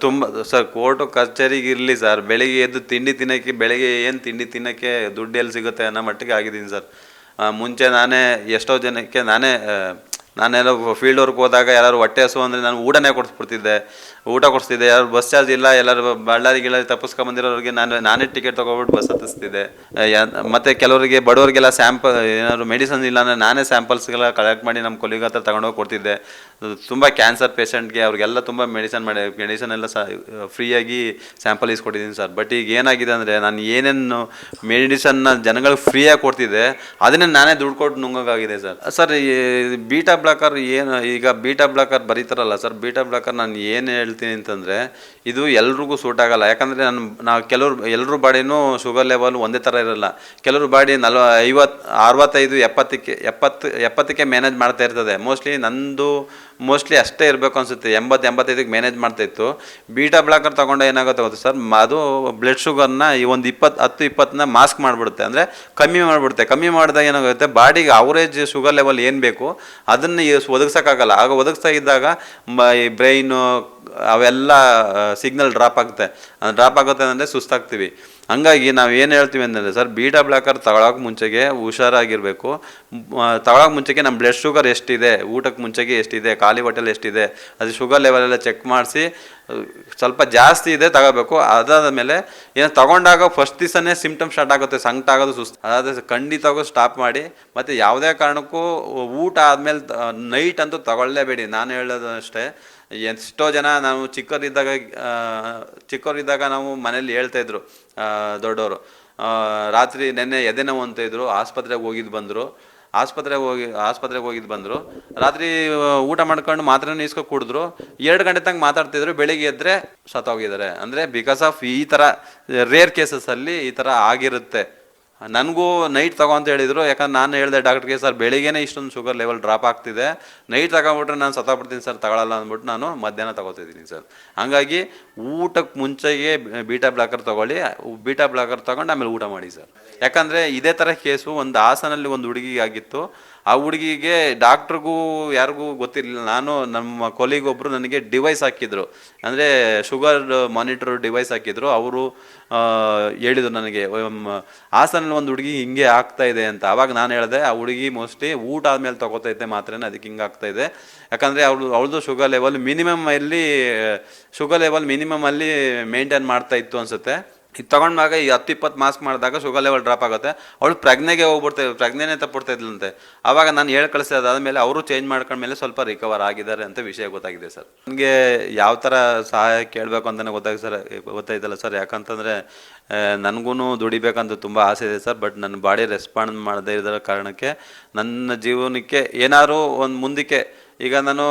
ತುಂಬ ಸರ್ ಕೋರ್ಟು ಕಚೇರಿಗೆ ಇರಲಿ ಸರ್. ಬೆಳಿಗ್ಗೆ ಎದ್ದು ತಿಂಡಿ ತಿನ್ನೋಕ್ಕೆ, ಬೆಳಿಗ್ಗೆ ಏನು ತಿಂಡಿ ತಿನ್ನೋಕ್ಕೆ ದುಡ್ಡು ಎಲ್ಲಿ ಸಿಗುತ್ತೆ ಅನ್ನೋ ಮಟ್ಟಿಗೆ ಆಗಿದ್ದೀನಿ ಸರ್. ಮುಂಚೆ ನಾನೇ ಎಷ್ಟೋ ಜನಕ್ಕೆ ನಾನೇ ನಾನೆಲ್ಲ ಫೀಲ್ಡ್ ವರ್ಕ್ ಹೋದಾಗ ಯಾರು ಹೊಟ್ಟೆ ಹಸು ಅಂದರೆ ನಾನು ಊಟನೇ ಕೊಡಿಸ್ಬಿಡ್ತಿದ್ದೆ. ಊಟ ಕೊಡಿಸ್ತಿದ್ದೆ ಯಾರು ಬಸ್ ಚಾರ್ಜ್ ಇಲ್ಲ, ಎಲ್ಲರೂ ಬಳ್ಳಾರಿ ಗಿಳ್ಳಾರಿ ತಪ್ಪಿಸ್ಕೊಂಬಂದಿರೋರಿಗೆ ನಾನು, ನಾನೇ ಟಿಕೆಟ್ ತೊಗೊಬಿಟ್ಟು ಬಸ್ ಹತ್ತಿಸ್ತಿದ್ದೆ. ಮತ್ತು ಕೆಲವರಿಗೆ, ಬಡವರಿಗೆಲ್ಲ ಸ್ಯಾಂಪಲ್ ಏನಾದ್ರು ಮೆಡಿಸನ್ ಇಲ್ಲ ಅಂದರೆ ನಾನೇ ಸ್ಯಾಂಪಲ್ಸ್ಗೆಲ್ಲ ಕಲೆಕ್ಟ್ ಮಾಡಿ ನಮ್ಮ ಕೊಲಿಗ ಹತ್ರ ತಗೊಂಡೋಗಿ ಕೊಡ್ತಿದ್ದೆ. ತುಂಬ ಕ್ಯಾನ್ಸರ್ ಪೇಷಂಟ್ಗೆ ಅವ್ರಿಗೆಲ್ಲ ತುಂಬ ಮೆಡಿಸನ್ ಮಾಡಿ ಮೆಡಿಸನ್ ಎಲ್ಲ ಫ್ರೀಯಾಗಿ ಸ್ಯಾಂಪಲ್ ಇಸ್ಕೊಟ್ಟಿದ್ದೀನಿ ಸರ್ ಬಟ್ ಈಗ ಏನಾಗಿದೆ ಅಂದರೆ ನಾನು ಏನೇನು ಮೆಡಿಸನ್ನ ಜನಗಳಿಗೆ ಫ್ರೀಯಾಗಿ ಕೊಡ್ತಿದ್ದೆ, ಅದನ್ನೇ ನಾನೇ ದುಡ್ಡು ಕೊಟ್ಟು ನುಂಗೋಕ್ಕಾಗಿದೆ ಸರ್ ಸರ್ ಈ ಬೀಟಾ ಬ್ಲಾಕರ್ ಏನು, ಈಗ ಬೀಟಾ ಬ್ಲಾಕರ್ ಬರೀತಾರಲ್ಲ ಸರ್ ಬೀಟಾ ಬ್ಲಾಕರ್ ನಾನು ಏನು ಹೇಳ್ತೀನಿ ಅಂತಂದರೆ, ಇದು ಎಲ್ರಿಗೂ ಸೂಟ್ ಆಗೋಲ್ಲ. ಯಾಕಂದರೆ ನಾನು, ನಾವು ಕೆಲವ್ರು ಎಲ್ಲರೂ ಬಾಡಿನೂ ಶುಗರ್ ಲೆವೆಲ್ ಒಂದೇ ಥರ ಇರಲ್ಲ. ಕೆಲವ್ರ ಬಾಡಿ ನಲ್ವ ಐವತ್ತು ಅರವತ್ತೈದು, ಎಪ್ಪತ್ತಕ್ಕೆ, ಎಪ್ಪತ್ತು, ಎಪ್ಪತ್ತಕ್ಕೆ ಮ್ಯಾನೇಜ್ ಮಾಡ್ತಾ ಇರ್ತದೆ. ಮೋಸ್ಟ್ಲಿ ನಂದು ಮೋಸ್ಟ್ಲಿ ಅಷ್ಟೇ ಇರಬೇಕು ಅನಿಸುತ್ತೆ. ಎಂಬತ್ತು ಎಂಬತ್ತೈದಕ್ಕೆ ಮ್ಯಾನೇಜ್ ಮಾಡ್ತಾ ಇತ್ತು. ಬೀಟಾ ಬ್ಲಾಕರ್ ತೊಗೊಂಡು ಏನಾಗುತ್ತೆ ಗೊತ್ತಾ ಸರ್? ಅದು ಬ್ಲಡ್ ಶುಗರ್ನ ಈ ಒಂದು ಇಪ್ಪತ್ತು, ಹತ್ತು ಇಪ್ಪತ್ತನ್ನ ಮಾಸ್ಕ್ ಮಾಡಿಬಿಡುತ್ತೆ. ಅಂದರೆ ಕಮ್ಮಿ ಮಾಡಿಬಿಡುತ್ತೆ. ಕಮ್ಮಿ ಮಾಡಿದಾಗ ಏನಾಗುತ್ತೆ? ಬಾಡಿಗೆ ಅವರೇಜ್ ಶುಗರ್ ಲೆವೆಲ್ ಏನು ಬೇಕು, ಅದನ್ನು ಒದಗಿಸೋಕ್ಕಾಗಲ್ಲ. ಆಗ ಒದಗಿಸ್ತಾ ಇದ್ದಾಗ ಈ ಬ್ರೈನು ಅವೆಲ್ಲ ಸಿಗ್ನಲ್ ಡ್ರಾಪ್ ಆಗುತ್ತೆ. ಡ್ರಾಪ್ ಆಗುತ್ತೆ ಅಂದರೆ ಸುಸ್ತಾಗ್ತೀವಿ. ಹಂಗಾಗಿ ನಾವು ಏನು ಹೇಳ್ತೀವಿ ಅಂದರೆ ಸರ್ ಬೀಟಾ ಬ್ಲಾಕರ್ ತಗೊಳಕ್ಕೆ ಮುಂಚೆಗೆ ಹುಷಾರಾಗಿರಬೇಕು. ತಗೊಳಕ್ಕೆ ಮುಂಚೆಗೆ ನಮ್ಮ ಬ್ಲಡ್ ಶುಗರ್ ಎಷ್ಟಿದೆ ಊಟಕ್ಕೆ ಮುಂಚೆಗೆ ಎಷ್ಟಿದೆ ಖಾಲಿ ಹೊಟ್ಟೆಲಿ ಎಷ್ಟಿದೆ ಅದು ಶುಗರ್ ಲೆವೆಲೆಲ್ಲ ಚೆಕ್ ಮಾಡಿಸಿ ಸ್ವಲ್ಪ ಜಾಸ್ತಿ ಇದೆ ತಗೋಬೇಕು. ಅದಾದ ಮೇಲೆ ಏನು ತಗೊಂಡಾಗ ಫಸ್ಟ್ ದಿವಸನೇ ಸಿಂಪ್ಟಮ್ ಸ್ಟಾರ್ಟ್ ಆಗುತ್ತೆ ಸಂಕಟ ಆಗೋದು ಸುಸ್ತು. ಅದಾದ ಖಂಡಿತವಾಗೂ ಸ್ಟಾಪ್ ಮಾಡಿ ಮತ್ತು ಯಾವುದೇ ಕಾರಣಕ್ಕೂ ಊಟ ಆದಮೇಲೆ ನೈಟ್ ಅಂತೂ ತಗೊಳ್ಳೇಬೇಡಿ. ನಾನು ಹೇಳೋದು ಅಷ್ಟೇ ಎಷ್ಟೋ ಜನ ನಾವು ಚಿಕ್ಕವರಿದ್ದಾಗ ಚಿಕ್ಕವರಿದ್ದಾಗ ನಾವು ಮನೇಲಿ ಹೇಳ್ತಾ ಇದ್ರು ಆ, ದೊಡ್ಡವರು. ರಾತ್ರಿ ನೆನ್ನೆ ಎದೆ ನೋವು ಅಂತ ಇದ್ದರು ಆಸ್ಪತ್ರೆಗೆ ಹೋಗಿದ್ದು ಬಂದರು. ಆಸ್ಪತ್ರೆಗೆ ಹೋಗಿ, ಆಸ್ಪತ್ರೆಗೆ ಹೋಗಿದ್ದು ಬಂದರು. ರಾತ್ರಿ ಊಟ ಮಾಡ್ಕೊಂಡು ಮಾತ್ರ ಇಸ್ಕೊ ಕುಡಿದ್ರು. ಎರಡು ಗಂಟೆ ತನಕ ಮಾತಾಡ್ತಿದ್ರು, ಬೆಳಿಗ್ಗೆ ಎದ್ದರೆ ಸತ್ತೋಗಿದ್ದಾರೆ. ಅಂದರೆ ಬಿಕಾಸ್ ಆಫ್ ಈ ಥರ ರೇರ್ ಕೇಸಸ್ಸಲ್ಲಿ ಈ ಥರ ಆಗಿರುತ್ತೆ. ನನಗೂ ನೈಟ್ ತಗೋ ಅಂತ ಹೇಳಿದರು. ಯಾಕಂದ್ರೆ ನಾನು ಹೇಳಿದೆ ಡಾಕ್ಟ್ರಿಗೆ, ಸರ್, ಬೆಳಿಗ್ಗೆನೇ ಇಷ್ಟೊಂದು ಶುಗರ್ ಲೆವೆಲ್ ಡ್ರಾಪ್ ಆಗ್ತಿದೆ. ನೈಟ್ ತಗೊಂಬಿಟ್ರೆ ನಾನು ಸತ್ತಾಗ್ಬಿಡ್ತೀನಿ ಸರ್ ತಗೊಳ್ಳಲ್ಲ ಅಂದ್ಬಿಟ್ಟು ನಾನು ಮಧ್ಯಾಹ್ನ ತಗೋತಿದ್ದೀನಿ ಸರ್. ಹಾಗಾಗಿ ಊಟಕ್ಕೆ ಮುಂಚೆಗೆ ಬೀಟಾ ಬ್ಲಾಕರ್ ತೊಗೊಳ್ಳಿ. ಬೀಟಾ ಬ್ಲಾಕರ್ ತೊಗೊಂಡು ಆಮೇಲೆ ಊಟ ಮಾಡಿ ಸರ್. ಯಾಕಂದರೆ ಇದೇ ಥರ ಕೇಸು ಒಂದು ಹಾಸನಲ್ಲಿ ಒಂದು ಹುಡುಗಿಗೆ ಆಗಿತ್ತು ಆ ಹುಡುಗಿಗೆ ಡಾಕ್ಟ್ರಿಗೂ ಯಾರಿಗೂ ಗೊತ್ತಿರಲಿಲ್ಲ. ನಾನು ನಮ್ಮ ಕೊಲಿಗೊಬ್ಬರು ನನಗೆ ಡಿವೈಸ್ ಹಾಕಿದ್ರು. ಅಂದರೆ ಶುಗರ್ ಮಾನಿಟರ್ ಡಿವೈಸ್ ಹಾಕಿದ್ರು. ಅವರು ಹೇಳಿದರು ನನಗೆ ಹಾಸನ ಹಾಸನಲ್ಲಿ ಒಂದು ಹುಡುಗಿ ಹಿಂಗೆ ಆಗ್ತಾ ಇದೆ ಅಂತ. ಆವಾಗ ನಾನು ಹೇಳಿದೆ, ಆ ಹುಡುಗಿ ಮೋಸ್ಟ್ಲಿ ಊಟ ಆದಮೇಲೆ ತಗೋತೈತೆ ಮಾತ್ರನೇ, ಅದಕ್ಕೆ ಹಿಂಗೆ ಆಗ್ತಾ ಇದೆ. ಯಾಕಂದರೆ ಅವಳು, ಅವಳದು ಶುಗರ್ ಲೆವೆಲ್ ಮಿನಿಮಮ್ ಅಲ್ಲಿ ಶುಗರ್ ಲೆವೆಲ್ ಮಿನಿಮಮ್ ಅಲ್ಲಿ ಮೇಂಟೈನ್ ಮಾಡ್ತಾ ಇತ್ತು ಅನ್ಸುತ್ತೆ. ಇದು ತೊಗೊಂಡಾಗ ಈ ಹತ್ತು ಇಪ್ಪತ್ತು ಮಾಸ್ಕ್ ಮಾಡಿದಾಗ ಶುಗರ್ ಲೆವೆಲ್ ಡ್ರಾಪ್ ಆಗುತ್ತೆ. ಅವಳು ಪ್ರಜ್ಞೆಗೆ ಹೋಗ್ಬಿಡ್ತಾ ಪ್ರಜ್ಞೆನೇ ತಪ್ಪಿಡ್ತಾ ಇದ್ಲಂತೆ. ಆವಾಗ ನಾನು ಹೇಳಿ ಕಳಿಸಿದೆ ಅದಾದಮೇಲೆ ಅವರು ಚೇಂಜ್ ಮಾಡ್ಕೊಂಡ್ಮೇಲೆ ಸ್ವಲ್ಪ ರಿಕವರ್ ಆಗಿದ್ದಾರೆ ಅಂತ ವಿಷಯ ಗೊತ್ತಾಗಿದೆ ಸರ್. ನನಗೆ ಯಾವ ಥರ ಸಹಾಯ ಕೇಳಬೇಕು ಅಂತಲೇ ಗೊತ್ತಾಗಿದೆ ಸರ್, ಗೊತ್ತಾಯ್ತಲ್ಲ ಸರ್. ಯಾಕಂತಂದರೆ ನನಗೂ ದುಡಿಬೇಕಂತ ತುಂಬ ಆಸೆ ಇದೆ ಸರ್, ಬಟ್ ನನ್ನ ಬಾಡಿ ರೆಸ್ಪಾಂಡ್ ಮಾಡದೇ ಇರೋ ಕಾರಣಕ್ಕೆ ನನ್ನ ಜೀವನಕ್ಕೆ ಏನಾದರೂ ಒಂದು ಮುಂದಕ್ಕೆ ಈಗ ನಾನು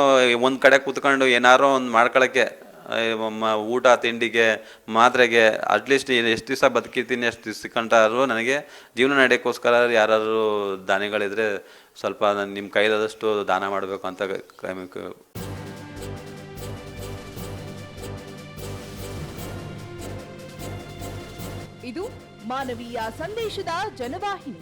ಒಂದು ಕಡೆ ಕೂತ್ಕೊಂಡು ಏನಾರೋ ಒಂದು ಮಾಡ್ಕೊಳ್ಳೋಕ್ಕೆ ಊಟ ತಿಂಡಿಗೆ, ಮಾತ್ರೆಗೆ ಅಟ್ಲೀಸ್ಟ್ ಎಷ್ಟು ದಿವಸ ಬದುಕಿರ್ತೀನಿ ಅಷ್ಟು ದಿವ್ಸಕ್ಕಂಟಾದ್ರು ನನಗೆ ಜೀವನ ನಡೆಯೋಕ್ಕೋಸ್ಕರ ಯಾರಾದರೂ ದಾನಿಗಳಿದ್ರೆ ಸ್ವಲ್ಪ ನಿಮ್ಮ ಕೈಲಾದಷ್ಟು ದಾನ ಮಾಡಬೇಕು ಅಂತ ಇದು ಮಾನವೀಯ ಸಂದೇಶದ ಜನವಾಹಿನಿ.